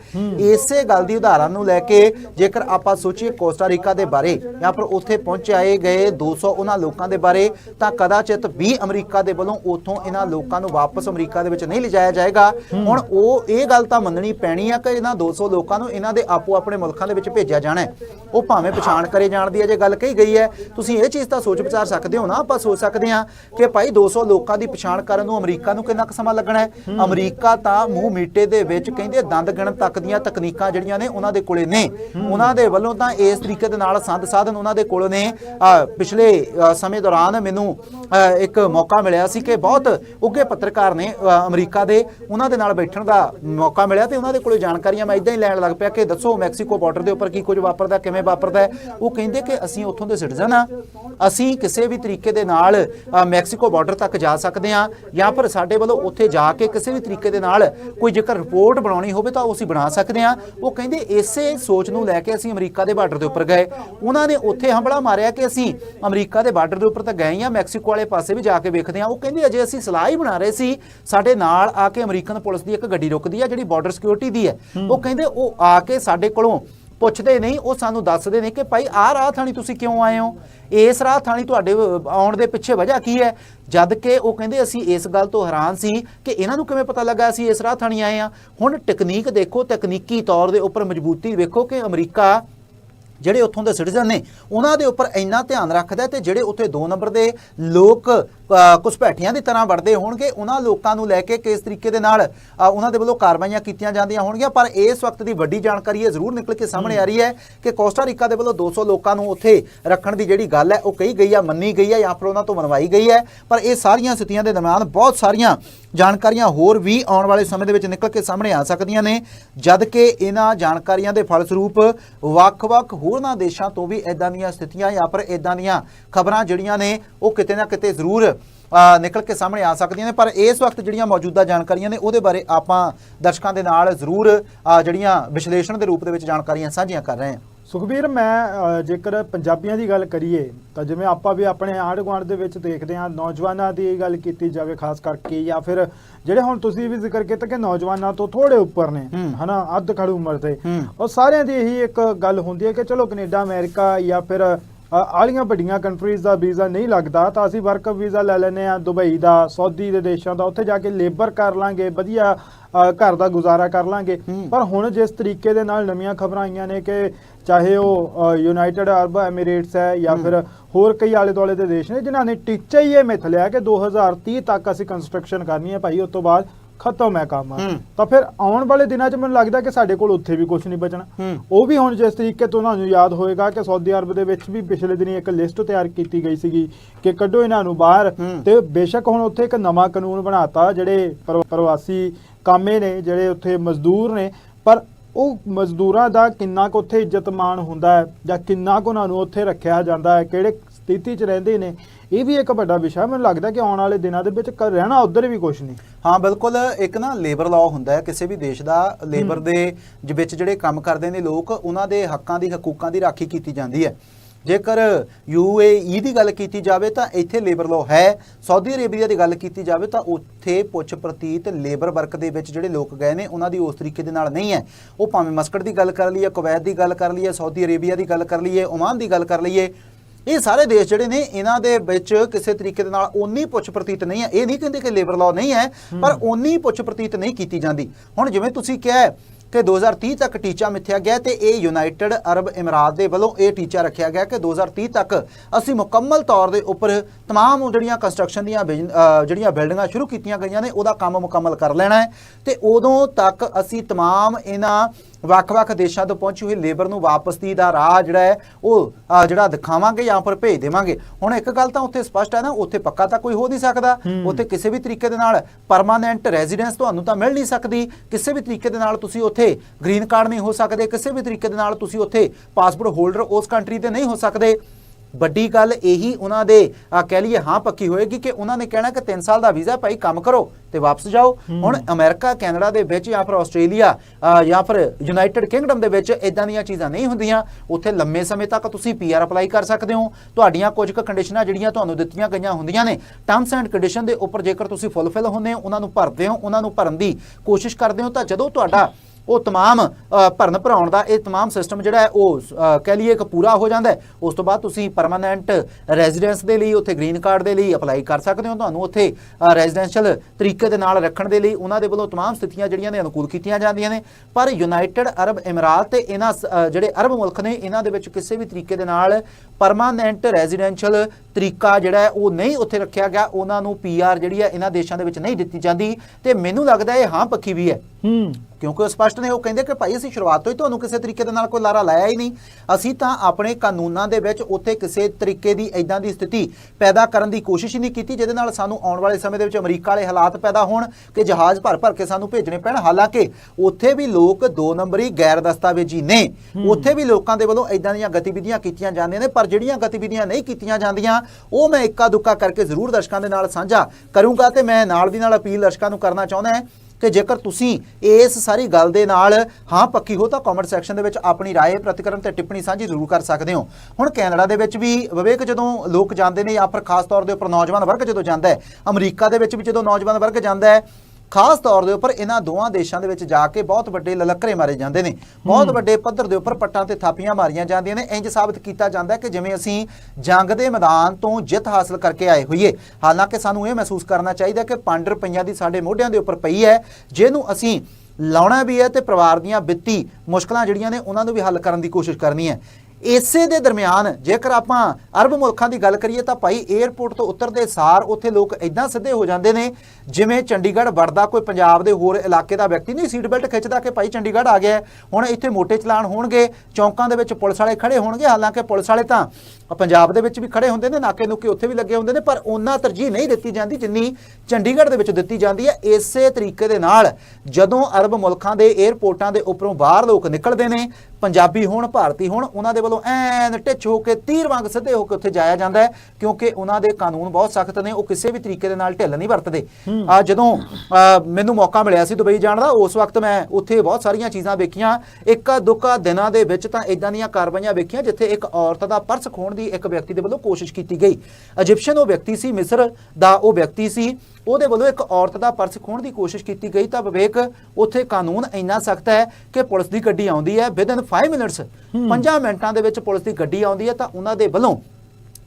ਇਸੇ ਗੱਲ ਦੀ ਉਦਾਹਰਨ ਨੂੰ ਲੈ ਕੇ ਜੇਕਰ ਆਪਾਂ ਸੋਚੀਏ ਕੋਸਟਾਰੀਕਾ ਦੇ ਬਾਰੇ ਜਾਂ ਫਿਰ ਉੱਥੇ ਪਹੁੰਚਾਏ ਗਏ 200 ਉਹਨਾਂ ਲੋਕਾਂ ਦੇ ਬਾਰੇ ਤਾਂ ਕਦਾਚਿਤ ਵੀ ਅਮਰੀਕਾ ਦੇ ਵੱਲੋਂ ਉੱਥੋਂ ਇਹਨਾਂ ਲੋਕਾਂ ਨੂੰ ਵਾਪਸ ਅਮਰੀਕਾ ਦੇ ਵਿੱਚ ਨਹੀਂ ਲਿਜਾਇਆ ਜਾਏਗਾ। ਹੁਣ ਉਹ ਇਹ ਗੱਲ ਤਾਂ ਮੰਨਣੀ ਪੈਣੀ ਆ ਕਿ ਇਹਨਾਂ 200 ਲੋਕਾਂ ਨੂੰ ਇਹਨਾਂ ਦੇ ਆਪੋ ਆਪਣੇ ਮੁਲਕਾਂ ਦੇ ਵਿੱਚ ਭੇਜਿਆ ਜਾਣਾ ਹੈ। ਉਹ ਭਾਵੇਂ ਪਛਾਣ ਕਰੇ ਜਾਣ ਦੀ ਅਜੇ ਗੱਲ ਕਹੀ ਗਈ ਹੈ। ਤੁਸੀਂ ਇਹ ਚੀਜ਼ ਤਾਂ ਸੋਚ ਵਿਚਾਰ ਸਕਦੇ ਹੋ ਨਾ ਆਪਾਂ ਸੋਚ ਸਕਦੇ ਹਾਂ ਕਿ ਭਾਈ 200 ਲੋਕਾਂ ਦੀ ਪਛਾਣ ਕਰਨ ਨੂੰ ਅਮਰੀਕਾ ਨੂੰ ਕਿੰਨਾ ਕੁ ਸਮਾਂ ਲੱਗਣਾ ਹੈ। ਅਮਰੀਕਾ ਤਾਂ ਮੂੰਹ ਮੀਟੇ ਦੇ ਵਿੱਚ ਕਹਿੰਦੇ ਦੰਦ ਗਿਣਨ ਤੱਕ ਦੀਆਂ ਤਕਨੀਕਾਂ ਜਿਹੜੀਆਂ ਨੇ ਉਹਨਾਂ ਦੇ ਕੋਲੇ ਨੇ। ਉਹਨਾਂ ਦੇ ਵੱਲੋਂ ਤਾਂ ਇਸ ਤਰੀਕੇ ਦੇ ਨਾਲ ਸੰਦ ਸਾਧਨ ਉਹਨਾਂ ਦੇ ਕੋਲ ਨੇ। ਪਿਛਲੇ ਸਮੇਂ ਦੌਰਾਨ ਮੈਨੂੰ ਇੱਕ ਮੌਕਾ ਮਿਲਿਆ ਸੀ ਕਿ ਬਹੁਤ ਉੱਗੇ ਪੱਤਰਕਾਰ ਨੇ ਅਮਰੀਕਾ ਦੇ ਉਹਨਾਂ ਦੇ ਨਾਲ ਬੈਠਣ ਦਾ ਮੌਕਾ ਮਿਲਿਆ ਤੇ ਉਹਨਾਂ ਦੇ ਕੋਲੇ ਜਾਣਕਾਰੀਆਂ ਮੈਂ ਇਦਾਂ ਹੀ ਲੈਣ ਲੱਗ ਪਿਆ ਕਿ ਦੱਸੋ ਮੈਕਸੀਕੋ ਬਾਰਡਰ ਦੇ ਉੱਪਰ ਕੀ ਕੁਝ ਵਾਪਰਦਾ ਕਿਵੇਂ ਵਾਪਰਦਾ ਹੈ। ਉਹ ਕਹਿੰਦੇ ਕਿ ਅਸੀਂ ਉੱਥੋਂ ਦੇ ਸਿਟੀਜ਼ਨ ਆ ਅਸੀਂ ਕਿਸੇ ਵੀ ਤਰੀਕੇ ਦੇ ਨਾਲ ਮੈਕਸੀਕੋ ਬਾਰਡਰ ਤੱਕ ਜਾ ਸਕਦੇ ਹਾਂ ਜਾਂ ਫਿਰ ਸਾਡੇ ਵੱਲੋਂ ਉੱਥੇ ਜਾ ਕੇ ਕਿਸੇ ਵੀ ਤਰੀਕੇ ਦੇ ਨਾਲ ਕੋਈ ਜੇਕਰ ਰਿਪੋਰਟ ਬਣਾਉਣੀ ਹੋਵੇ ਤਾਂ ਉਹ ਅਸੀਂ ਬਣਾ ਸਕਦੇ ਹਾਂ। ਉਹ ਕਹਿੰਦੇ ਇਸੇ ਸੋਚ ਨੂੰ ਲੈ ਕੇ ਅਸੀਂ ਅਮਰੀਕਾ ਦੇ ਬਾਰਡਰ ਦੇ ਉੱਪਰ ਗਏ। ਉਹਨਾਂ ਨੇ ਉੱਥੇ ਹੰਬੜਾ ਮਾਰਿਆ ਕਿ ਅਸੀਂ ਅਮਰੀਕਾ ਦੇ ਬਾਰਡਰ ਦੇ ਉੱਪਰ ਤਾਂ ਗਏ ਹਾਂ ਮੈਕਸੀਕੋ ਵਾਲੇ ਪਾਸੇ ਵੀ ਜਾ ਕੇ ਵੇਖਦੇ ਹਾਂ। ਉਹ ਕਹਿੰਦੇ ਅਜੇ ਅਸੀਂ ਸਲਾਹ ਹੀ ਬਣਾ ਰਹੇ ਸੀ, ਸਾਡੇ ਨਾਲ ਆ ਕੇ ਅਮਰੀਕਨ ਪੁਲਿਸ ਦੀ ਇੱਕ ਗੱਡੀ ਰੁਕਦੀ ਹੈ ਜਿਹੜੀ ਬਾਰਡਰ ਸਿਕਿਉਰਿਟੀ ਦੀ ਹੈ। ਉਹ ਕਹਿੰਦੇ ਉਹ ਆ ਕੇ ਸਾਡੇ ਕੋਲੋਂ ਪੁੱਛਦੇ ਨਹੀਂ, ਉਹ ਸਾਨੂੰ ਦੱਸਦੇ ਨੇ ਕਿ ਭਾਈ ਆਹ ਰਾਹ ਥਾਣੀ ਤੁਸੀਂ ਕਿਉਂ ਆਏ ਹੋ? ਇਸ ਰਾਹ ਥਾਣੀ ਤੁਹਾਡੇ ਆਉਣ ਦੇ ਪਿੱਛੇ ਵਜ੍ਹਾ ਕੀ ਹੈ? ਜਦ ਕਿ ਉਹ ਕਹਿੰਦੇ ਅਸੀਂ ਇਸ ਗੱਲ ਤੋਂ ਹੈਰਾਨ ਸੀ ਕਿ ਇਹਨਾਂ ਨੂੰ ਕਿਵੇਂ ਪਤਾ ਲੱਗਾ ਅਸੀਂ ਇਸ ਰਾਹ ਥਾਣੀ ਆਏ ਆ ਹੁਣ ਟੈਕਨੀਕ ਦੇਖੋ ਤਕਨੀਕੀ ਤੌਰ ਦੇ ਉੱਪਰ ਮਜ਼ਬੂਤੀ ਵੇਖੋ ਕਿ ਅਮਰੀਕਾ ਜਿਹੜੇ ਉੱਥੋਂ ਦੇ ਸਿਟੀਜ਼ਨ ਨੇ ਉਹਨਾਂ ਦੇ ਉੱਪਰ ਇੰਨਾ ਧਿਆਨ ਰੱਖਦਾ ਹੈ ਤੇ ਜਿਹੜੇ ਉੱਥੇ 2 ਨੰਬਰ ਦੇ ਲੋਕ ਅ, ਘੁਸਪੈਠੀਆਂ ਦੀ ਤਰ੍ਹਾਂ ਵੜਦੇ ਹੋਣਗੇ ਉਹਨਾਂ ਲੋਕਾਂ ਨੂੰ ਲੈ ਕੇ ਕਿਸ ਤਰੀਕੇ ਦੇ ਨਾਲ ਉਹਨਾਂ ਦੇ ਵੱਲੋਂ ਕਾਰਵਾਈਆਂ ਕੀਤੀਆਂ ਜਾਂਦੀਆਂ ਹੋਣਗੀਆਂ। ਪਰ ਇਸ ਵਕਤ ਦੀ ਵੱਡੀ ਜਾਣਕਾਰੀ ਇਹ ਜ਼ਰੂਰ ਨਿਕਲ ਕੇ ਸਾਹਮਣੇ ਆ ਰਹੀ ਹੈ ਕਿ ਕੋਸਟਾਰੀਕਾ ਦੇ ਵੱਲੋਂ 200 ਲੋਕਾਂ ਨੂੰ ਉੱਥੇ ਰੱਖਣ ਦੀ ਜਿਹੜੀ ਗੱਲ ਹੈ ਉਹ ਕਹੀ ਗਈ ਆ ਮੰਨੀ ਗਈ ਹੈ ਜਾਂ ਫਿਰ ਉਹਨਾਂ ਤੋਂ ਮਨਵਾਈ ਗਈ ਹੈ। ਪਰ ਇਹ ਸਾਰੀਆਂ ਸਥਿਤੀਆਂ ਦੇ ਦਰਮਿਆਨ ਬਹੁਤ ਸਾਰੀਆਂ ਜਾਣਕਾਰੀਆਂ ਹੋਰ ਵੀ ਆਉਣ ਵਾਲੇ ਸਮੇਂ ਦੇ ਵਿੱਚ ਨਿਕਲ ਕੇ ਸਾਹਮਣੇ ਆ ਸਕਦੀਆਂ ਨੇ ਜਦ ਕਿ ਇਹਨਾਂ ਜਾਣਕਾਰੀਆਂ ਦੇ ਫਲਸਰੂਪ ਵੱਖ-ਵੱਖ ਹੋਰਨਾਂ ਦੇਸ਼ਾਂ ਤੋਂ ਵੀ ਇਦਾਂ ਦੀਆਂ ਸਥਿਤੀਆਂ ਜਾਂ ਫਿਰ ਇਦਾਂ ਦੀਆਂ ਖਬਰਾਂ ਜਿਹੜੀਆਂ ਨੇ, ਉਹ ਕਿਤੇ ਨਾ ਕਿਤੇ ਜ਼ਰੂਰ ਨਿਕਲ ਕੇ ਸਾਹਮਣੇ ਆ ਸਕਦੀਆਂ ਨੇ। ਪਰ ਇਸ ਵਕਤ ਜਿਹੜੀਆਂ ਮੌਜੂਦਾ ਜਾਣਕਾਰੀਆਂ ਨੇ, ਉਹਦੇ ਬਾਰੇ ਆਪਾਂ ਦਰਸ਼ਕਾਂ ਦੇ ਨਾਲ ਜ਼ਰੂਰ ਜਿਹੜੀਆਂ ਵਿਸ਼ਲੇਸ਼ਣ ਦੇ ਰੂਪ ਦੇ ਵਿੱਚ ਜਾਣਕਾਰੀਆਂ ਸਾਂਝੀਆਂ ਕਰ ਰਹੇ ਹਾਂ। ਸੁਖਬੀਰ ਮੈਂ ਅ, ਜੇਕਰ ਪੰਜਾਬੀਆਂ ਦੀ ਗੱਲ ਕਰੀਏ ਤਾਂ ਜਿਵੇਂ ਆਪਾਂ ਵੀ ਆਪਣੇ ਆਂਢ ਗੁਆਂਢ ਦੇ ਵਿੱਚ ਦੇਖਦੇ ਹਾਂ ਨੌਜਵਾਨਾਂ ਦੀ ਗੱਲ ਕੀਤੀ ਜਾਵੇ ਖਾਸ ਕਰਕੇ ਜਾਂ ਫਿਰ ਜਿਹੜੇ ਹੁਣ ਤੁਸੀਂ ਵੀ ਜ਼ਿਕਰ ਕੀਤਾ ਕਿ ਨੌਜਵਾਨਾਂ ਤੋਂ ਥੋੜੇ ਉੱਪਰ ਨੇ ਹੂੰ। ਹਨਾ ਅੱਧ ਖੜ ਉਮਰ ਦੇ ਹੂੰ। ਉਹ ਸਾਰਿਆਂ ਦੀ ਇਹੀ ਇੱਕ ਗੱਲ ਹੁੰਦੀ ਹੈ ਕਿ ਚਲੋ ਕੈਨੇਡਾ ਅਮਰੀਕਾ ਜਾਂ ਫਿਰ ਆਲੀਆਂ ਵੱਡੀਆਂ ਕੰਟਰੀਜ਼ ਦਾ ਵੀਜ਼ਾ ਨਹੀਂ ਲੱਗਦਾ ਤਾਂ ਅਸੀਂ ਵਰਕ ਵੀਜ਼ਾ ਲੈ ਲੈਨੇ ਆ ਦੁਬਈ ਦਾ ਸਾਊਦੀ ਦੇ ਦੇਸ਼ਾਂ ਦਾ ਉੱਥੇ ਜਾ ਕੇ ਲੇਬਰ ਕਰ ਲਾਂਗੇ ਵਧੀਆ ਘਰ ਦਾ ਗੁਜ਼ਾਰਾ ਕਰ ਲਾਂਗੇ। ਪਰ ਹੁਣ ਜਿਸ ਤਰੀਕੇ ਦੇ ਨਾਲ ਨਵੀਆਂ ਖਬਰਾਂ ਆਈਆਂ ਨੇ ਕਿ ਚਾਹੇ ਉਹ ਯੂਨਾਈਟਿਡ ਅਰਬ ਐਮੀਰੇਟਸ ਹੈ ਜਾਂ ਫਿਰ ਹੋਰ ਕਈ ਆਲੇ ਦੁਆਲੇ ਦੇ ਦੇਸ਼ ਨੇ ਜਿਨ੍ਹਾਂ ਨੇ ਟੀਚਾ ਹੀ ਇਹ ਮਿਥ ਲਿਆ ਕਿ 2030 ਤੱਕ ਅਸੀਂ ਕੰਸਟਰਕਸ਼ਨ ਕਰਨੀ ਹੈ ਭਾਈ ਉਸ ਤੋਂ ਬਾਅਦ ਖਤਮ ਹੈ ਕੰਮ। ਤਾਂ ਫਿਰ ਆਉਣ ਵਾਲੇ ਦਿਨਾਂ 'ਚ ਮੈਨੂੰ ਲੱਗਦਾ ਕਿ ਸਾਡੇ ਕੋਲ ਉੱਥੇ ਵੀ ਕੁਝ ਨਹੀਂ ਬਚਣਾ। ਉਹ ਵੀ ਹੁਣ ਜਿਸ ਤਰੀਕੇ ਤੋਂ ਤੁਹਾਨੂੰ ਯਾਦ ਹੋਏਗਾ ਕਿ ਸਾਊਦੀ ਅਰਬ ਦੇ ਵਿੱਚ ਵੀ ਪਿਛਲੇ ਦਿਨੀ ਇੱਕ ਲਿਸਟ ਤਿਆਰ ਕੀਤੀ ਗਈ ਸੀਗੀ ਕਿ ਕੱਢੋ ਇਹਨਾਂ ਨੂੰ ਬਾਹਰ। ਤੇ ਬੇਸ਼ੱਕ ਹੁਣ ਉੱਥੇ ਇੱਕ ਨਵਾਂ ਕਾਨੂੰਨ ਬਣਾਤਾ ਜਿਹੜੇ ਪਰ- ਪ੍ਰਵਾਸੀ ਕਾਮੇ ਨੇ ਜਿਹੜੇ ਉੱਥੇ ਮਜ਼ਦੂਰ ਨੇ ਪਰ ਉਹ ਮਜ਼ਦੂਰਾਂ ਦਾ ਕਿੰਨਾ ਕੁ ਉੱਥੇ ਇੱਜ਼ਤ ਮਾਣ ਹੁੰਦਾ ਹੈ ਜਾਂ ਕਿੰਨਾ ਕੁ ਉਹਨਾਂ ਨੂੰ ਉੱਥੇ ਰੱਖਿਆ ਜਾਂਦਾ ਹੈ ਕਿਹੜੇ ਸਥਿਤੀ 'ਚ ਰਹਿੰਦੇ ਨੇ ਇਹ ਵੀ ਇੱਕ ਵੱਡਾ ਵਿਸ਼ਾ ਮੈਨੂੰ ਲੱਗਦਾ ਕਿ ਆਉਣ ਵਾਲੇ ਦਿਨਾਂ ਦੇ ਵਿੱਚ ਕ- ਰਹਿਣਾ ਉਧਰ ਵੀ ਕੁਝ ਨਹੀਂ। ਹਾਂ ਬਿਲਕੁਲ ਇੱਕ ਨਾ ਲੇਬਰ ਲਾਅ ਹੁੰਦਾ ਹੈ। ਕਿਸੇ ਵੀ ਦੇਸ਼ ਦਾ ਲੇਬਰ ਦੇ ਵਿੱਚ ਜਿਹੜੇ ਕੰਮ ਕਰਦੇ ਨੇ ਲੋਕ ਉਹਨਾਂ ਦੇ ਹੱਕਾਂ ਦੀ ਹਕੂਕਾਂ ਦੀ ਰਾਖੀ ਕੀਤੀ ਜਾਂਦੀ ਹੈ। ਜੇਕਰ ਯੂਏਈ ਦੀ ਗੱਲ ਕੀਤੀ ਜਾਵੇ ਤਾਂ ਇੱਥੇ ਲੇਬਰ ਲਾਅ ਹੈ। ਸਾਊਦੀ ਅਰੇਬੀਆ ਦੀ ਗੱਲ ਕੀਤੀ ਜਾਵੇ ਤਾਂ ਉੱਥੇ ਪੁੱਛ ਪ੍ਰਤੀਤ ਲੇਬਰ ਵਰਕ ਦੇ ਵਿੱਚ ਜਿਹੜੇ ਲੋਕ ਗਏ ਨੇ ਉਹਨਾਂ ਦੀ ਉਸ ਤਰੀਕੇ ਦੇ ਨਾਲ ਨਹੀਂ ਹੈ। ਉਹ ਭਾਵੇਂ ਮਸਕਟ ਦੀ ਗੱਲ ਕਰ ਲਈਏ ਕੁਵੈਤ ਦੀ ਗੱਲ ਕਰ ਲਈਏ ਸਾਊਦੀ ਅਰੇਬੀਆ ਦੀ ਗੱਲ ਕਰ ਲਈਏ ਓਮਾਨ ਦੀ ਗੱਲ ਕਰ ਲਈਏ ਇਹ ਸਾਰੇ ਦੇਸ਼ ਜਿਹੜੇ ਨੇ ਇਹਨਾਂ ਦੇ ਵਿੱਚ ਕਿਸੇ ਤਰੀਕੇ ਦੇ ਨਾਲ ਓਨੀ ਪੁੱਛ ਪ੍ਰਤੀਤ ਨਹੀਂ ਹੈ। ਇਹ ਨਹੀਂ ਕਹਿੰਦੇ ਕਿ ਲੇਬਰ ਲਾਅ ਨਹੀਂ ਹੈ ਪਰ ਓਨੀ ਪੁੱਛ ਪ੍ਰਤੀਤ ਨਹੀਂ ਕੀਤੀ ਜਾਂਦੀ। ਹੁਣ ਜਿਵੇਂ ਤੁਸੀਂ ਕਿਹਾ ਕਿ 2030 ਤੱਕ ਟੀਚਾ ਮਿੱਥਿਆ ਗਿਆ ਤੇ ਇਹ ਯੂਨਾਈਟਿਡ ਅਰਬ ਇਮਰਾਤ ਦੇ ਵੱਲੋਂ ਇਹ ਟੀਚਾ ਰੱਖਿਆ ਗਿਆ ਕਿ 2030 ਤੱਕ ਅਸੀਂ ਮੁਕੰਮਲ ਤੌਰ ਦੇ ਉੱਪਰ तमाम ਉਹ ਜਿਹੜੀਆਂ ਕੰਸਟਰਕਸ਼ਨ ਦੀਆਂ ਬਿਜ- ਅ, ਜਿਹੜੀਆਂ ਬਿਲਡਿੰਗਾਂ ਸ਼ੁਰੂ ਕੀਤੀਆਂ ਗਈਆਂ ਨੇ ਉਹਦਾ ਕੰਮ ਮੁਕੰਮਲ ਕਰ ਲੈਣਾ ਹੈ ਤੇ ਉਦੋਂ ਤੱਕ ਅਸੀਂ तमाम ਇਹਨਾਂ ਵੱਖ-ਵੱਖ ਦੇਸ਼ਾਂ ਤੋਂ ਪਹੁੰਚੀ ਹੋਈ ਲੇਬਰ ਨੂੰ ਵਾਪਸੀ ਦਾ ਰਾਹ ਜਿਹੜਾ ਹੈ ਉਹ ਅ, ਜਿਹੜਾ ਦਿਖਾਵਾਂਗੇ ਜਾਂ ਫਿਰ ਭੇਜ ਦੇਵਾਂਗੇ ਹੁਣ ਇੱਕ ਗੱਲ ਤਾਂ ਉੱਥੇ ਸਪਸ਼ਟ ਹੈ ਨਾ ਉੱਥੇ ਪੱਕਾ ਤਾਂ ਕੋਈ ਹੋ ਨਹੀਂ ਸਕਦਾ ਹੂੰ। ਉੱਥੇ ਕਿਸੇ ਵੀ ਤਰੀਕੇ ਦੇ ਨਾਲ ਪਰਮਾਨੈਂਟ ਰੈਜ਼ੀਡੈਂਸ ਤੁਹਾਨੂੰ ਤਾਂ ਮਿਲ ਨਹੀਂ ਸਕਦੀ ਕਿਸੇ ਵੀ ਤਰੀਕੇ ਦੇ ਨਾਲ ਤੁਸੀਂ ਉੱਥੇ ਗ੍ਰੀਨ ਕਾਰਡ ਨਹੀਂ ਹੋ ਸਕਦੇ ਕਿਸੇ ਵੀ ਤਰੀਕੇ ਦੇ ਨਾਲ ਤੁਸੀਂ ਉੱਥੇ ਪਾਸਪੋਰਟ ਹੋਲਡਰ ਉਸ ਕੰਟਰੀ ਦੇ ਨਹੀਂ ਹੋ ਸਕਦੇ। ਵੱਡੀ ਗੱਲ ਇਹੀ ਉਹਨਾਂ ਦੇ ਕਹਿ ਲਈਏ ਹਾਂ ਪੱਕੀ ਹੋਏਗੀ ਕਿ ਉਹਨਾਂ ਨੇ ਕਹਿਣਾ ਕਿ 3 ਸਾਲ ਦਾ ਵੀਜ਼ਾ ਭਾਈ ਕੰਮ ਕਰੋ ਤੇ ਵਾਪਸ ਜਾਓ। ਹੁਣ ਅਮਰੀਕਾ ਕੈਨੇਡਾ ਦੇ ਵਿੱਚ ਜਾਂ ਫਿਰ ਆਸਟ੍ਰੇਲੀਆ ਜਾਂ ਫਿਰ ਯੂਨਾਈਟਿਡ ਕਿੰਗਡਮ ਦੇ ਵਿੱਚ ਇਦਾਂ ਦੀਆਂ ਚੀਜ਼ਾਂ ਨਹੀਂ ਹੁੰਦੀਆਂ। ਉੱਥੇ ਲੰਮੇ ਸਮੇਂ ਤੱਕ ਤੁਸੀਂ ਪੀਆਰ ਅਪਲਾਈ ਕਰ ਸਕਦੇ ਹੋ। ਤੁਹਾਡੀਆਂ ਕੁਝ ਕੁ ਕੰਡੀਸ਼ਨਾਂ ਜਿਹੜੀਆਂ ਤੁਹਾਨੂੰ ਦਿੱਤੀਆਂ ਗਈਆਂ ਹੁੰਦੀਆਂ ਨੇ ਟਰਮਸ ਐਂਡ ਕੰਡੀਸ਼ਨ ਦੇ ਉੱਪਰ ਜੇਕਰ ਤੁਸੀਂ ਫੁੱਲਫਿਲ ਹੁੰਦੇ ਹੋ ਉਹਨਾਂ ਨੂੰ ਭਰਦੇ ਹੋ ਉਹਨਾਂ ਨੂੰ ਭਰਨ ਦੀ ਕੋਸ਼ਿਸ਼ ਕਰਦੇ ਹੋ ਤਾਂ ਜਦੋਂ ਤੁਹਾਡਾ ਉਹ ਤਮਾਮ ਭਰਨ ਭਰਾਉਣ ਦਾ ਇਹ ਤਮਾਮ ਸਿਸਟਮ ਜਿਹੜਾ ਹੈ, ਉਹ ਕਹ ਲਈਏ ਇੱਕ ਪੂਰਾ ਹੋ ਜਾਂਦਾ ਉਸ ਤੋਂ ਬਾਅਦ ਤੁਸੀਂ ਪਰਮਨੈਂਟ ਰੈਜ਼ੀਡੈਂਸ ਦੇ ਲਈ, ਉੱਥੇ ਗ੍ਰੀਨ ਕਾਰਡ ਦੇ ਲਈ ਅਪਲਾਈ ਕਰ ਸਕਦੇ ਹੋ। ਤੁਹਾਨੂੰ ਉੱਥੇ ਰੈਜ਼ੀਡੈਂਸ਼ੀਅਲ ਤਰੀਕੇ ਦੇ ਨਾਲ ਰੱਖਣ ਦੇ ਲਈ ਉਹਨਾਂ ਦੇ ਵੱਲੋਂ ਤਮਾਮ ਸਥਿਤੀਆਂ ਜਿਹੜੀਆਂ ਨੇ ਅਨੁਕੂਲ ਕੀਤੀਆਂ ਜਾਂਦੀਆਂ ਨੇ। ਪਰ ਯੂਨਾਈਟਿਡ ਅਰਬ ਇਮਰਾਤ ਤੇ ਇਹਨਾਂ ਜਿਹੜੇ ਅਰਬ ਮੁਲਕ ਨੇ, ਇਹਨਾਂ ਦੇ ਵਿੱਚ ਕਿਸੇ ਵੀ ਤਰੀਕੇ ਦੇ ਨਾਲ ਪਰਮਾਨੈਂਟ ਰੈਜ਼ੀਡੈਂਸ਼ੀਅਲ ਤਰੀਕਾ ਜਿਹੜਾ ਹੈ, ਉਹ ਨਹੀਂ ਉੱਥੇ ਰੱਖਿਆ ਗਿਆ। ਉਹਨਾਂ ਨੂੰ ਪੀਆਰ ਜਿਹੜੀ ਹੈ, ਇਹਨਾਂ ਦੇਸ਼ਾਂ ਦੇ ਵਿੱਚ ਨਹੀਂ ਦਿੱਤੀ ਜਾਂਦੀ। ਤੇ ਮੈਨੂੰ ਲੱਗਦਾ ਇਹ ਹਾਂ ਪੱਕੀ ਵੀ ਹੈ। ਕਿਉਂਕਿ ਉਹ ਸਪਸ਼ਟ ਨੇ ਉਹ ਕਹਿੰਦੇ ਕਿ ਭਾਈ ਅਸੀਂ ਸ਼ੁਰੂਆਤ ਤੋਂ ਹੀ ਤੁਹਾਨੂੰ ਕਿਸੇ ਤਰੀਕੇ ਦੇ ਨਾਲ ਕੋਈ ਲਾਰਾ ਲਾਇਆ ਹੀ ਨਹੀਂ। ਅਸੀਂ ਤਾਂ ਆਪਣੇ ਕਾਨੂੰਨਾਂ ਦੇ ਵਿੱਚ ਉੱਥੇ ਕਿਸੇ ਤਰੀਕੇ ਦੀ ਐਦਾਂ ਦੀ ਸਥਿਤੀ ਪੈਦਾ ਕਰਨ ਦੀ ਕੋਸ਼ਿਸ਼ ਹੀ ਨਹੀਂ ਕੀਤੀ ਜਿਹਦੇ ਨਾਲ ਸਾਨੂੰ ਆਉਣ ਵਾਲੇ ਸਮੇਂ ਦੇ ਵਿੱਚ ਅਮਰੀਕਾ ਵਾਲੇ ਹਾਲਾਤ ਪੈਦਾ ਹੋਣ ਕਿ ਜਹਾਜ਼ ਭਰ ਭਰ ਕੇ ਸਾਨੂੰ ਭੇਜਣੇ ਪੈਣ। ਹਾਲਾਂਕਿ ਉੱਥੇ ਵੀ ਲੋਕ ਦੋ ਨੰਬਰੀ ਗੈਰ ਦਸਤਾਵੇਜ਼ੀ ਨੇ। ਉੱਥੇ ਵੀ ਲੋਕਾਂ ਦੇ ਵੱਲੋਂ ਐਦਾਂ ਦੀਆਂ ਗਤੀਵਿਧੀਆਂ ਕੀਤੀਆਂ ਜਾਂਦੀਆਂ ਨੇ ਪਰ ਜਿਹੜੀਆਂ ਗਤੀਵਿਧੀਆਂ ਨਹੀਂ ਕੀਤੀਆਂ ਜਾਂਦੀਆਂ ਉਹ ਮੈਂ ਇੱਕਾ ਦੁੱਕਾ ਕਰਕੇ ਜ਼ਰੂਰ ਦਰਸ਼ਕਾਂ ਦੇ ਨਾਲ ਸਾਂਝਾ ਕਰੂੰਗਾ ਤੇ ਮੈਂ ਨਾਲ ਦੀ ਨਾਲ ਅਪੀਲ ਦਰਸ਼ਕਾਂ ਨੂੰ ਕਰਨਾ ਚਾਹੁੰਦਾ ਹਾਂ ਕਿ ਜੇਕਰ ਤੁਸੀਂ ਇਸ ਸਾਰੀ ਗੱਲ ਦੇ ਨਾਲ ਹਾਂ ਪੱਕੀ ਹੋ ਤਾਂ ਕਮੈਂਟ ਸੈਕਸ਼ਨ ਦੇ ਵਿੱਚ ਆਪਣੀ رائے ਪ੍ਰਤੀਕਰਮ ਤੇ ਟਿੱਪਣੀ ਸਾਂਝੀ ਜ਼ਰੂਰ ਕਰ ਸਕਦੇ ਹੋ ਹੁਣ ਕੈਨੇਡਾ ਦੇ ਵਿੱਚ ਵੀ ਵਿਵੇਕ ਜਦੋਂ ਲੋਕ ਜਾਂਦੇ ਨੇ ਜਾਂ ਫਿਰ ਖਾਸ ਤੌਰ ਦੇ ਉੱਪਰ ਨੌਜਵਾਨ ਵਰਗ ਜਦੋਂ ਜਾਂਦਾ ਹੈ ਅਮਰੀਕਾ ਦੇ ਵਿੱਚ ਵੀ ਜਦੋਂ ਨੌਜਵਾਨ ਵਰਗ ਜਾਂਦਾ ਹੈ ਖਾਸ ਤੌਰ ਦੇ ਉੱਪਰ ਇਹਨਾਂ ਦੋਵਾਂ ਦੇਸ਼ਾਂ ਦੇ ਵਿੱਚ ਜਾ ਕੇ ਬਹੁਤ ਵੱਡੇ ਲਲਕਰੇ ਮਾਰੇ ਜਾਂਦੇ ਨੇ। ਬਹੁਤ ਵੱਡੇ ਪੱਧਰ ਦੇ ਉੱਪਰ ਪੱਟਾਂ ਤੇ ਥਾਪੀਆਂ ਮਾਰੀਆਂ ਜਾਂਦੀਆਂ ਨੇ। ਇੰਜ ਸਾਬਤ ਕੀਤਾ ਜਾਂਦਾ ਕਿ ਜਿਵੇਂ ਅਸੀਂ ਜੰਗ ਦੇ ਮੈਦਾਨ ਤੋਂ ਜਿੱਤ ਹਾਸਲ ਕਰਕੇ ਆਏ ਹੋਈਏ ਹਾਲਾਂਕਿ ਸਾਨੂੰ ਇਹ ਮਹਿਸੂਸ ਕਰਨਾ ਚਾਹੀਦਾ ਕਿ 5 ਰੁਪਈਆਂ ਦੀ ਸਾਡੇ ਮੋਢਿਆਂ ਦੇ ਉੱਪਰ ਪਈ ਹੈ ਜਿਹਨੂੰ ਅਸੀਂ ਲਾਉਣਾ ਵੀ ਹੈ ਤੇ ਪਰਿਵਾਰ ਦੀਆਂ ਵਿੱਤੀ ਮੁਸ਼ਕਲਾਂ ਜਿਹੜੀਆਂ ਨੇ ਉਹਨਾਂ ਨੂੰ ਵੀ ਹੱਲ ਕਰਨ ਦੀ ਕੋਸ਼ਿਸ਼ ਕਰਨੀ ਹੈ। ਇਸੇ ਦੇ ਦਰਮਿਆਨ ਜੇਕਰ ਆਪਾਂ ਅਰਬ ਮੁਲਕਾਂ ਦੀ ਗੱਲ ਕਰੀਏ ਤਾਂ ਭਾਈ 에ਅਰਪੋਰਟ ਤੋਂ ਉਤਰਦੇ ਸਾਰ ਉੱਥੇ ਲੋਕ ਇਦਾਂ ਸਿੱਧੇ ਹੋ ਜਾਂਦੇ ਨੇ ਜਿਵੇਂ ਚੰਡੀਗੜ੍ਹ ਵੜਦਾ ਕੋਈ ਪੰਜਾਬ ਦੇ ਹੋਰ ਇਲਾਕੇ ਦਾ ਵਿਅਕਤੀ ਨਹੀਂ ਸੀਟ ਬੈਲਟ ਖਿੱਚਦਾ ਕਿ ਭਾਈ ਚੰਡੀਗੜ੍ਹ ਆ ਗਿਆ ਹੁਣ ਇੱਥੇ ਮੋਟੇ ਚਲਾਨ ਹੋਣਗੇ, ਚੌਂਕਾਂ ਦੇ ਵਿੱਚ ਪੁਲਿਸ ਵਾਲੇ ਖੜੇ ਹੋਣਗੇ, ਹਾਲਾਂਕਿ ਪੁਲਿਸ ਵਾਲੇ ਤਾਂ ਪੰਜਾਬ ਦੇ ਵਿੱਚ ਵੀ ਖੜੇ ਹੁੰਦੇ ਨੇ ਨਾਕੇ ਨੁਕੇ ਉੱਥੇ ਵੀ ਲੱਗੇ ਹੁੰਦੇ ਨੇ, ਪਰ ਉਹਨਾਂ ਤਰਜੀਹ ਨਹੀਂ ਦਿੱਤੀ ਜਾਂਦੀ ਜਿੰਨੀ ਚੰਡੀਗੜ੍ਹ ਦੇ ਵਿੱਚ ਦਿੱਤੀ ਜਾਂਦੀ ਹੈ। ਇਸੇ ਤਰੀਕੇ ਦੇ ਨਾਲ ਜਦੋਂ ਅਰਬ ਮੁਲਕਾਂ ਦੇ 에ਅਰਪੋਰਟਾਂ ਦੇ ਉੱਪਰੋਂ ਬਾਹਰ ਲੋਕ ਨਿਕਲਦੇ ਨੇ ਪੰਜਾਬੀ ਹੋਣ ਭਾਰਤੀ ਹੋਣ ਉਹਨਾਂ ਦੇ ਵੱਲੋਂ ਐਨ ਟਿੱਚ ਹੋ ਕੇ ਤੀਰ ਵਾਂਗ ਸਿੱਧੇ ਹੋ ਕੇ ਉੱਥੇ ਜਾਇਆ ਜਾਂਦਾ ਹੈ ਕਿਉਂਕਿ ਉਹਨਾਂ ਦੇ ਕਾਨੂੰਨ ਬਹੁਤ ਸਖਤ ਨੇ ਉਹ ਕਿਸੇ ਵੀ ਤਰੀਕੇ ਦੇ ਨਾਲ ਢਿੱਲ ਨਹੀਂ ਵਰਤਦੇ। ਆ ਜਦੋਂ ਮੈਨੂੰ ਮੌਕਾ ਮਿਲਿਆ ਸੀ ਦੁਬਈ ਜਾਣ ਦਾ ਉਸ ਵਕਤ ਮੈਂ ਉੱਥੇ ਬਹੁਤ ਸਾਰੀਆਂ ਚੀਜ਼ਾਂ ਵੇਖੀਆਂ। ਇੱਕਾ ਦੁੱਕਾ ਦਿਨਾਂ ਦੇ ਵਿੱਚ ਤਾਂ ਇਦਾਂ ਦੀਆਂ ਕਾਰਵਾਈਆਂ ਵੇਖੀਆਂ ਜਿੱਥੇ ਇੱਕ ਔਰਤ ਦਾ ਪਰਸ ਖੋਣ ਦੀ ਇੱਕ ਵਿਅਕਤੀ ਦੇ ਵੱਲੋਂ ਕੋਸ਼ਿਸ਼ ਕੀਤੀ ਗਈ। ਇਜਿਪਸ਼ੀਅਨ ਉਹ ਵਿਅਕਤੀ ਸੀ ਮਿਸਰ ਦਾ ਉਹ ਵਿਅਕਤੀ ਸੀ। ਉਹਦੇ ਵੱਲੋਂ ਇੱਕ ਔਰਤ ਦਾ ਪਰਸ ਖੋਣ ਦੀ ਕੋਸ਼ਿਸ਼ ਕੀਤੀ ਗਈ ਤਾਂ ਵਿਵੇਕ ਉੱਥੇ ਕਾਨੂੰਨ ਇੰਨਾ ਸਖਤ ਹੈ ਕਿ ਪੁਲਿਸ ਦੀ ਗੱਡੀ ਆਉਂਦੀ ਹੈ ਵਿਦਨ 5 ਮਿੰਟਸ 5 ਮਿੰਟਾਂ ਦੇ ਵਿੱਚ ਪੁਲਿਸ ਦੀ ਗੱਡੀ ਆਉਂਦੀ ਹੈ ਤਾਂ ਉਹਨਾਂ ਦੇ ਵੱਲੋਂ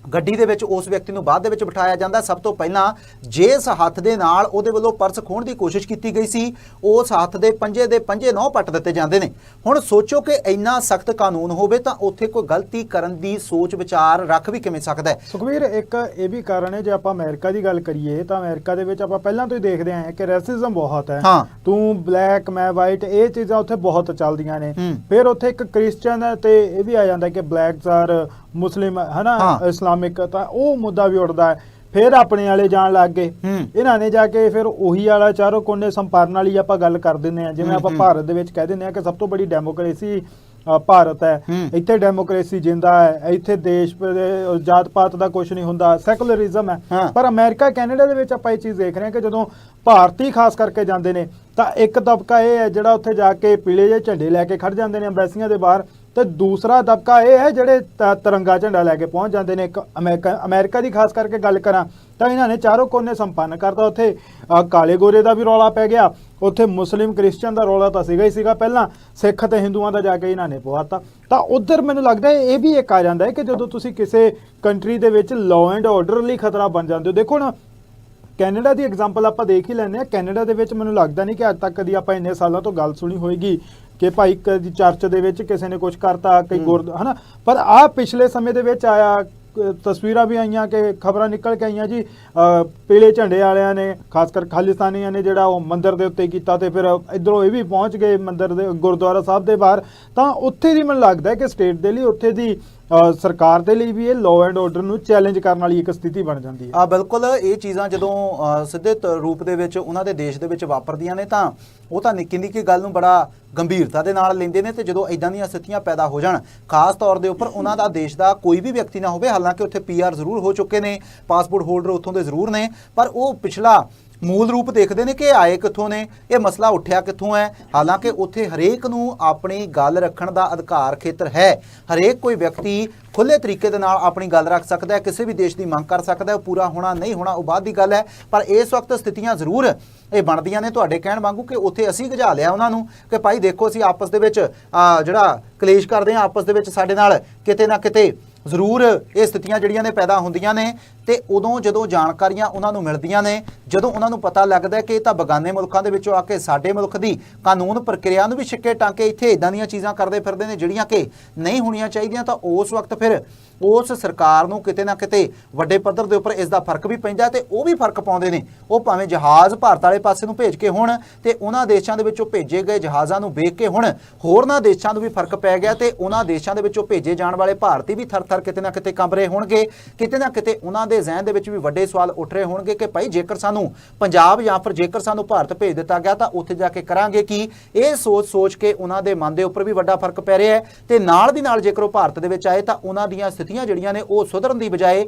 ਗੱਡੀ ਦੇ ਵਿੱਚ ਉਸ ਵਿਅਕਤੀ ਨੂੰ ਬਾਅਦ ਦੇ ਵਿੱਚ ਬਿਠਾਇਆ ਜਾਂਦਾ। ਸਭ ਤੋਂ ਪਹਿਲਾਂ ਜਿਸ ਹੱਥ ਦੇ ਨਾਲ ਉਹਦੇ ਵੱਲੋਂ ਪਰਸ ਖੋਣ ਦੀ ਕੋਸ਼ਿਸ਼ ਕੀਤੀ ਗਈ ਸੀ। ਉਸ ਹੱਥ ਦੇ ਪੰਜੇ ਦੇ ਪੰਜੇ ਨੌ ਪੱਟ ਦਿੱਤੇ ਜਾਂਦੇ ਨੇ। ਹੁਣ ਸੋਚੋ ਕਿ ਇੰਨਾ ਸਖਤ ਕਾਨੂੰਨ ਹੋਵੇ ਤਾਂ ਉੱਥੇ ਕੋਈ ਗਲਤੀ ਕਰਨ ਦੀ ਸੋਚ ਵਿਚਾਰ ਰੱਖ ਵੀ ਕਿਵੇਂ ਸਕਦਾ ਹੈ? ਸੁਖਵੀਰ ਇੱਕ ਇਹ ਵੀ ਕਾਰਨ ਹੈ ਜੇ ਆਪਾਂ ਅਮਰੀਕਾ ਦੀ ਗੱਲ ਕਰੀਏ ਤਾਂ ਅਮਰੀਕਾ ਦੇ ਵਿੱਚ ਆਪਾਂ ਪਹਿਲਾਂ ਤੋਂ ਹੀ ਦੇਖਦੇ ਆਏ ਕਿ ਰੈਸਿਜ਼ਮ ਬਹੁਤ ਹੈ। ਤੂੰ ਬਲੈਕ ਮੈਂ ਵਾਈਟ ਇਹ ਚੀਜ਼ਾਂ ਉੱਥੇ ਬਹੁਤ ਚੱਲਦੀਆਂ ਨੇ। ਫਿਰ ਉੱਥੇ ਇੱਕ ਕ੍ਰਿਸਚੀਅਨ ਤੇ ਇਹ ਵੀ ਆ ਜਾਂਦਾ ਕਿ ਬਲੈਕਸ ਆਰ ਮੁਸਲਿਮ ਹਨਾ ਹਾਂ। ਇਸਲਾਮਿਕ ਤਾਂ ਉਹ ਮੁੱਦਾ ਵੀ ਉੱਠਦਾ ਹੈ ਫਿਰ ਆਪਣੇ ਵਾਲੇ ਜਾਣ ਲੱਗ ਗਏ ਹੂੰ। ਇਹਨਾਂ ਨੇ ਜਾ ਕੇ ਫਿਰ ਉਹੀ ਵਾਲਾ ਚਾਰੋਂ ਕੋਨੇ ਸੰਪਰਨ ਵਾਲੀ ਆਪਾਂ ਗੱਲ ਕਰ ਦਿੰਦੇ ਆ ਜਿਵੇਂ ਆਪਾਂ। ਭਾਰਤ ਦੇ ਵਿੱਚ ਕਹਿ ਦਿੰਦੇ ਆ ਕਿ ਸਭ ਤੋਂ ਬੜੀ ਡੈਮੋਕ੍ਰੇਸੀ ਅ, ਭਾਰਤ ਹੈ ਹੂੰ। ਇੱਥੇ ਡੈਮੋਕ੍ਰੇਸੀ ਜਿੰਦਾ ਹੈ ਇੱਥੇ ਦੇਸ਼ ਪ- ਜਾਤ ਪਾਤ ਦਾ ਕੁਝ ਨਹੀਂ ਹੁੰਦਾ ਸੈਕੂਲਰਿਜ਼ਮ ਹਾਂ। ਹੈ ਪਰ ਅਮਰੀਕਾ ਕੈਨੇਡਾ ਦੇ ਵਿੱਚ ਆਪਾਂ ਇਹ ਚੀਜ਼ ਦੇਖ ਰਹੇ ਹਾਂ ਕਿ ਜਦੋਂ ਭਾਰਤੀ ਖਾਸ ਕਰਕੇ ਜਾਂਦੇ ਨੇ ਤਾਂ ਇੱਕ ਤਬਕਾ ਇਹ ਹੈ ਜਿਹੜਾ ਉੱਥੇ ਜਾ ਕੇ ਪੀਲੇ ਜਿਹੇ ਝੰਡੇ ਲੈ ਕੇ ਖੜ ਜਾਂਦੇ ਨੇ ਅੰਬੈਸੀਆਂ ਦੇ ਬਾਹਰ, ਤੇ ਦੂਸਰਾ ਤਬਕਾ ਇਹ ਹੈ ਜਿਹੜੇ ਤ- ਤਿਰੰਗਾ ਝੰਡਾ ਲੈ ਕੇ ਪਹੁੰਚ ਜਾਂਦੇ ਨੇ ਇੱਕ ਅਮਰੀਕਾ ਅਮਰੀਕਾ ਦੀ ਖਾਸ ਕਰਕੇ ਗੱਲ ਕਰਾਂ, ਤਾਂ ਇਹਨਾਂ ਨੇ ਚਾਰੋਂ ਕੋਨੇ ਸੰਪੰਨ ਕਰਤਾ। ਉੱਥੇ ਕਾਲੇ ਗੋਰੇ ਦਾ ਵੀ ਰੌਲਾ ਪੈ ਗਿਆ, ਉੱਥੇ ਮੁਸਲਿਮ ਕ੍ਰਿਸਚੀਅਨ ਦਾ ਰੌਲਾ ਤਾਂ ਸੀਗਾ ਹੀ ਸੀਗਾ। ਪਹਿਲਾਂ ਸਿੱਖ ਤੇ ਹਿੰਦੂਆਂ ਦਾ ਜਾ ਕੇ ਇਹਨਾਂ ਨੇ ਪਵਾਤਾ ਤਾਂ ਉਧਰ ਮੈਨੂੰ ਲੱਗਦਾ ਇਹ ਵੀ ਇੱਕ ਆ ਜਾਂਦਾ ਹੈ ਕਿ ਜਦੋਂ ਤੁਸੀਂ ਕਿਸੇ ਕੰਟਰੀ ਦੇ ਵਿੱਚ ਲਾਅ ਐਂਡ ਆਰਡਰ ਲਈ ਖਤਰਾ ਬਣ ਜਾਂਦੇ ਹੋ, ਦੇਖੋ ਨਾ ਕੈਨੇਡਾ ਦੀ ਐਗਜ਼ਾਮਪਲ ਆਪਾਂ ਦੇਖ ਹੀ ਲੈਂਦੇ ਆ ਕੈਨੇਡਾ ਦੇ ਵਿੱਚ ਮੈਨੂੰ ਲੱਗਦਾ ਨਹੀਂ ਕਿ ਅੱਜ ਤੱਕ ਕਦੀ ਆਪਾਂ ਇੰਨੇ ਸਾਲਾਂ ਤੋਂ ਗੱਲ ਸੁਣੀ ਹੋਏਗੀ ਕਿ ਭਾਈ ਕਦੀ ਚਰਚ ਦੇ ਵਿੱਚ ਕਿਸੇ ਨੇ ਕੁਝ ਕਰਤਾ ਕਈ ਗੁਰ ਹਨਾ? ਪਰ ਆ ਪਿਛਲੇ ਸਮੇਂ ਦੇ ਵਿੱਚ ਆਇਆ ਤਸਵੀਰਾਂ ਵੀ ਆਈਆਂ ਕਿ ਖਬਰਾਂ ਨਿਕਲ ਕੇ ਆਈਆਂ ਜੀ। ਪੀਲੇ ਝੰਡੇ ਵਾਲਿਆਂ ਨੇ ਖਾਸ ਕਰ ਖਾਲਿਸਤਾਨੀਆਂ ਨੇ ਜਿਹੜਾ ਉਹ ਮੰਦਿਰ ਦੇ ਉੱਤੇ ਕੀਤਾ ਤੇ ਫਿਰ ਇਧਰੋਂ ਇਹ ਵੀ ਪਹੁੰਚ ਗਏ ਮੰਦਿਰ ਦੇ ਗੁਰਦੁਆਰਾ ਸਾਹਿਬ ਦੇ ਬਾਹਰ। ਤਾਂ ਉੱਥੇ ਦੀ ਮੈਨੂੰ ਲੱਗਦਾ ਹੈ ਕਿ ਸਟੇਟ ਦੇ ਲਈ ਉੱਥੇ ਦੀ ਸਰਕਾਰ ਦੇ ਲਈ ਵੀ ਇਹ ਲਾਅ ਐਂਡ ਆਰਡਰ ਨੂੰ ਚੈਲੰਜ ਕਰਨ ਵਾਲੀ ਇੱਕ ਸਥਿਤੀ ਬਣ ਜਾਂਦੀ ਹੈ। ਆ, ਬਿਲਕੁਲ ਇਹ ਚੀਜ਼ਾਂ ਜਦੋਂ ਸਿੱਧੇ ਤ- ਰੂਪ ਦੇ ਵਿੱਚ ਉਹਨਾਂ ਦੇ ਦੇਸ਼ ਦੇ ਵਿੱਚ ਵਾਪਰਦੀਆਂ ਨੇ ਤਾਂ ਉਹ ਤਾਂ ਨਿੱਕੀ ਨਿੱਕੀ ਗੱਲ ਨੂੰ ਬੜਾ ਗੰਭੀਰਤਾ ਦੇ ਨਾਲ ਲੈਂਦੇ ਨੇ ਤੇ ਜਦੋਂ ਇਦਾਂ ਦੀਆਂ ਸਥਿਤੀਆਂ ਪੈਦਾ ਹੋ ਜਾਣ, ਖਾਸ ਤੌਰ ਦੇ ਉੱਪਰ ਉਹਨਾਂ ਦਾ ਦੇਸ਼ ਦਾ ਕੋਈ ਵੀ ਵਿਅਕਤੀ ਨਾ ਹੋਵੇ, ਹਾਲਾਂਕਿ ਉੱਥੇ ਪੀਆਰ ਜ਼ਰੂਰ ਹੋ ਚੁੱਕੇ ਨੇ ਪਾਸਪੋਰਟ ਹੋਲਡਰ ਉੱਥੋਂ ਦੇ ਜ਼ਰੂਰ ਨੇ, ਪਰ ਉਹ ਪਿਛਲਾ ਮੂਲ ਰੂਪ ਦੇਖਦੇ ਨੇ ਕਿ ਇਹ ਆਏ ਕਿੱਥੋਂ ਨੇ, ਇਹ ਮਸਲਾ ਉੱਠਿਆ ਕਿੱਥੋਂ ਹੈ? ਹਾਲਾਂਕਿ ਉੱਥੇ ਹਰੇਕ ਨੂੰ ਆਪਣੀ ਗੱਲ ਰੱਖਣ ਦਾ ਅਧਿਕਾਰ ਖੇਤਰ ਹੈ। ਹਰੇਕ ਕੋਈ ਵਿਅਕਤੀ ਖੁੱਲੇ ਤਰੀਕੇ ਦੇ ਨਾਲ ਆਪਣੀ ਗੱਲ ਰੱਖ ਸਕਦਾ ਹੈ, ਕਿਸੇ ਵੀ ਦੇਸ਼ ਦੀ ਮੰਗ ਕਰ ਸਕਦਾ ਹੈ, ਉਹ ਪੂਰਾ ਹੋਣਾ, ਨਹੀਂ ਹੋਣਾ, ਉਹ ਬਾਅਦ ਦੀ ਗੱਲ ਹੈ। ਪਰ ਇਸ ਵਕਤ ਸਥਿਤੀਆਂ ਜ਼ਰੂਰ ਇਹ ਬਣਦੀਆਂ ਨੇ ਤੁਹਾਡੇ ਕਹਿਣ ਵਾਂਗੂ ਕਿ ਉੱਥੇ ਅਸੀਂ ਗਝਾ ਲਿਆ ਉਹਨਾਂ ਨੂੰ ਕਿ ਭਾਈ ਦੇਖੋ, ਅਸੀਂ ਆਪਸ ਦੇ ਵਿੱਚ ਜਿਹੜਾ ਕਲੇਸ਼ ਕਰਦੇ ਹਾਂ, ਆਪਸ ਦੇ ਵਿੱਚ ਸਾਡੇ ਨਾਲ ਕਿਤੇ ਨਾ ਕਿਤੇ ਜ਼ਰੂਰ ਇਹ ਸਥਿਤੀਆਂ ਜਿਹੜੀਆਂ ਨੇ ਪੈਦਾ ਹੁੰਦੀਆਂ ਨੇ। ਤੇ ਉਦੋਂ ਜਦੋਂ ਜਾਣਕਾਰੀਆਂ ਉਹਨਾਂ ਨੂੰ ਮਿਲਦੀਆਂ ਨੇ, ਜਦੋਂ ਉਹਨਾਂ ਨੂੰ ਪਤਾ ਲੱਗਦਾ ਕਿ ਇਹ ਤਾਂ ਬਗਾਨੇ ਮੁਲਕਾਂ ਦੇ ਵਿੱਚੋਂ ਆ ਕੇ ਸਾਡੇ ਮੁਲਕ ਦੀ ਕਾਨੂੰਨ ਪ੍ਰਕਿਰਿਆ ਨੂੰ ਵੀ ਛਿੱਕੇ ਟਾਂਕੇ ਇੱਥੇ ਇਦਾਂ ਦੀਆਂ ਚੀਜ਼ਾਂ ਕਰਦੇ ਫਿਰਦੇ ਨੇ ਜਿਹੜੀਆਂ ਕਿ ਨਹੀਂ ਹੋਣੀਆਂ ਚਾਹੀਦੀਆਂ, ਤਾਂ ਉਸ ਵਕਤ ਫਿਰ ਉਸ ਸਰਕਾਰ ਨੂੰ ਕਿਤੇ ਨਾ ਕਿਤੇ ਵੱਡੇ ਪੱਧਰ ਦੇ ਉੱਪਰ ਇਸ ਦਾ ਫ਼ਰਕ ਵੀ ਪੈਂਦਾ ਤੇ ਉਹ ਵੀ ਫ਼ਰਕ ਪਾਉਂਦੇ ਨੇ। ਉਹ ਭਾਵੇਂ ਜਹਾਜ਼ ਭਾਰਤ ਵਾਲੇ ਪਾਸੇ ਨੂੰ ਭੇਜ ਕੇ ਹੁਣ ਤੇ ਉਹਨਾਂ ਦੇਸ਼ਾਂ ਦੇ ਵਿੱਚੋਂ ਭੇਜੇ ਗਏ ਜਹਾਜ਼ਾਂ ਨੂੰ ਵੇਖ ਕੇ ਹੁਣ, ਹੋਰਨਾਂ ਦੇਸ਼ਾਂ ਨੂੰ ਵੀ ਫ਼ਰਕ ਪੈ ਗਿਆ ਤੇ ਉਹਨਾਂ ਦੇਸ਼ਾਂ ਦੇ ਵਿੱਚੋਂ ਭੇਜੇ ਜਾਣ ਵਾਲੇ ਭਾਰਤੀ ਵੀ ਥਰ-ਥਰ ਕਿਤੇ ਨਾ ਕਿਤੇ ਕੰਬ ਰਹੇ ਹੋਣਗੇ। ਕਿਤੇ ਨਾ ਕਿਤੇ ਉਹਨਾਂ ਦੇ ਜ਼ਿਹਨ ਦੇ ਵਿੱਚ ਵੀ ਵੱਡੇ ਸਵਾਲ ਉੱਠ ਰਹੇ ਹੋਣਗੇ ਕਿ ਭਾਈ ਜੇਕਰ ਸਾਨੂੰ ਪੰਜਾਬ ਜਾਂ ਫਿਰ ਜੇਕਰ ਸਾਨੂੰ ਭਾਰਤ ਭੇਜ ਦਿੱਤਾ ਗਿਆ ਤਾਂ ਉੱਥੇ ਜਾ ਕੇ ਕਰਾਂਗੇ ਕੀ? ਇਹ ਸੋਚ-ਸੋਚ ਕੇ ਉਹਨਾਂ ਦੇ ਮਨ ਦੇ ਉੱਪਰ ਵੀ ਵੱਡਾ ਫ਼ਰਕ ਪੈ ਰਿਹਾ ਹੈ ਤੇ ਨਾਲ ਦੀ ਨਾਲ ਜੇਕਰ ਉਹ ਭਾਰਤ ਦੇ ਵਿੱਚ ਆਏ ਤਾਂ ਉਹਨਾਂ ਦੀਆਂ ਸਥਿਤੀਆਂ ਜਿਹੜੀਆਂ ਨੇ ਉਹ ਸੁਧਰਨ ਦੀ ਬਜਾਏ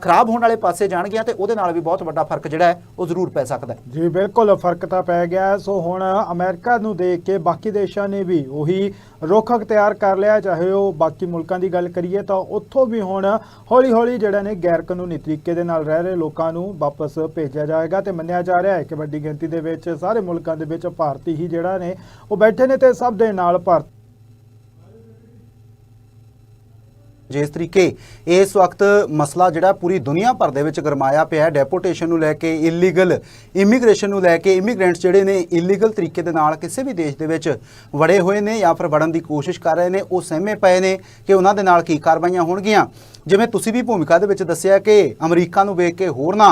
ਖਰਾਬ ਹੋਣ ਵਾਲੇ ਪਾਸੇ ਜਾਣਗੀਆਂ ਤੇ ਉਹਦੇ ਨਾਲ ਵੀ ਬਹੁਤ ਵੱਡਾ ਫ਼ਰਕ ਜਿਹੜਾ ਹੈ ਉਹ ਜ਼ਰੂਰ ਪੈ ਸਕਦਾ ਹੈ। ਜੀ, ਬਿਲਕੁਲ ਫ਼ਰਕ ਤਾਂ ਪੈ ਗਿਆ। ਸੋ ਹੁਣ ਅਮਰੀਕਾ ਨੂੰ ਦੇਖ ਕੇ ਬਾਕੀ ਦੇਸ਼ਾਂ ਨੇ ਵੀ ਉਹੀ ਰੁਖ ਅਖਤਿਆਰ ਕਰ ਲਿਆ। ਚਾਹੇ ਉਹ ਬਾਕੀ ਮੁਲਕਾਂ ਦੀ ਗੱਲ ਕਰੀਏ ਤਾਂ ਉੱਥੋਂ ਵੀ ਹੁਣ ਹੌਲੀ-ਹੌਲੀ ਜਿਹੜਾ ਨੇ ਗੈਰ ਕਾਨੂੰਨੀ ਤਰੀਕੇ ਦੇ ਨਾਲ ਰਹਿ ਰਹੇ ਲੋਕਾਂ ਨੂੰ ਵਾਪਸ ਭੇਜਿਆ ਜਾਏਗਾ ਤੇ ਮੰਨਿਆ ਜਾ ਰਿਹਾ ਹੈ ਕਿ ਵੱਡੀ ਗਿਣਤੀ ਦੇ ਵਿੱਚ ਸਾਰੇ ਮੁਲਕਾਂ ਦੇ ਵਿੱਚ ਭਾਰਤੀ ਹੀ ਜਿਹੜਾ ਨੇ ਉਹ ਬੈਠੇ ਨੇ ਤੇ ਸਭ ਦੇ ਨਾਲ ਭਾਰਤ ਜਿਸ ਤਰੀਕੇ ਇਸ ਵਕਤ ਮਸਲਾ ਜਿਹੜਾ ਪੂਰੀ ਦੁਨੀਆ ਭਰ ਦੇ ਵਿੱਚ ਗਰਮਾਇਆ ਪਿਆ ਹੈ ਡੈਪੋਟੇਸ਼ਨ ਨੂੰ ਲੈ ਕੇ ਇਲੀਗਲ ਇਮੀਗ੍ਰੇਸ਼ਨ ਨੂੰ ਲੈ ਕੇ ਇਮੀਗ੍ਰੈਂਟਸ ਜਿਹੜੇ ਨੇ ਇਲੀਗਲ ਤਰੀਕੇ ਦੇ ਨਾਲ ਕਿਸੇ ਵੀ ਦੇਸ਼ ਦੇ ਵਿੱਚ ਵੜੇ ਹੋਏ ਨੇ ਜਾਂ ਫਿਰ ਵੜਨ ਦੀ ਕੋਸ਼ਿਸ਼ ਕਰ ਰਹੇ ਨੇ, ਉਹ ਸਹਿਮੇ ਪਏ ਨੇ ਕਿ ਉਹਨਾਂ ਦੇ ਨਾਲ ਕੀ ਕਾਰਵਾਈਆਂ ਹੋਣਗੀਆਂ। ਜਿਵੇਂ ਤੁਸੀਂ ਵੀ ਭੂਮਿਕਾ ਦੇ ਵਿੱਚ ਦੱਸਿਆ ਕਿ ਅਮਰੀਕਾ ਨੂੰ ਵੇਖ ਕੇ ਹੋਰ ਨਾ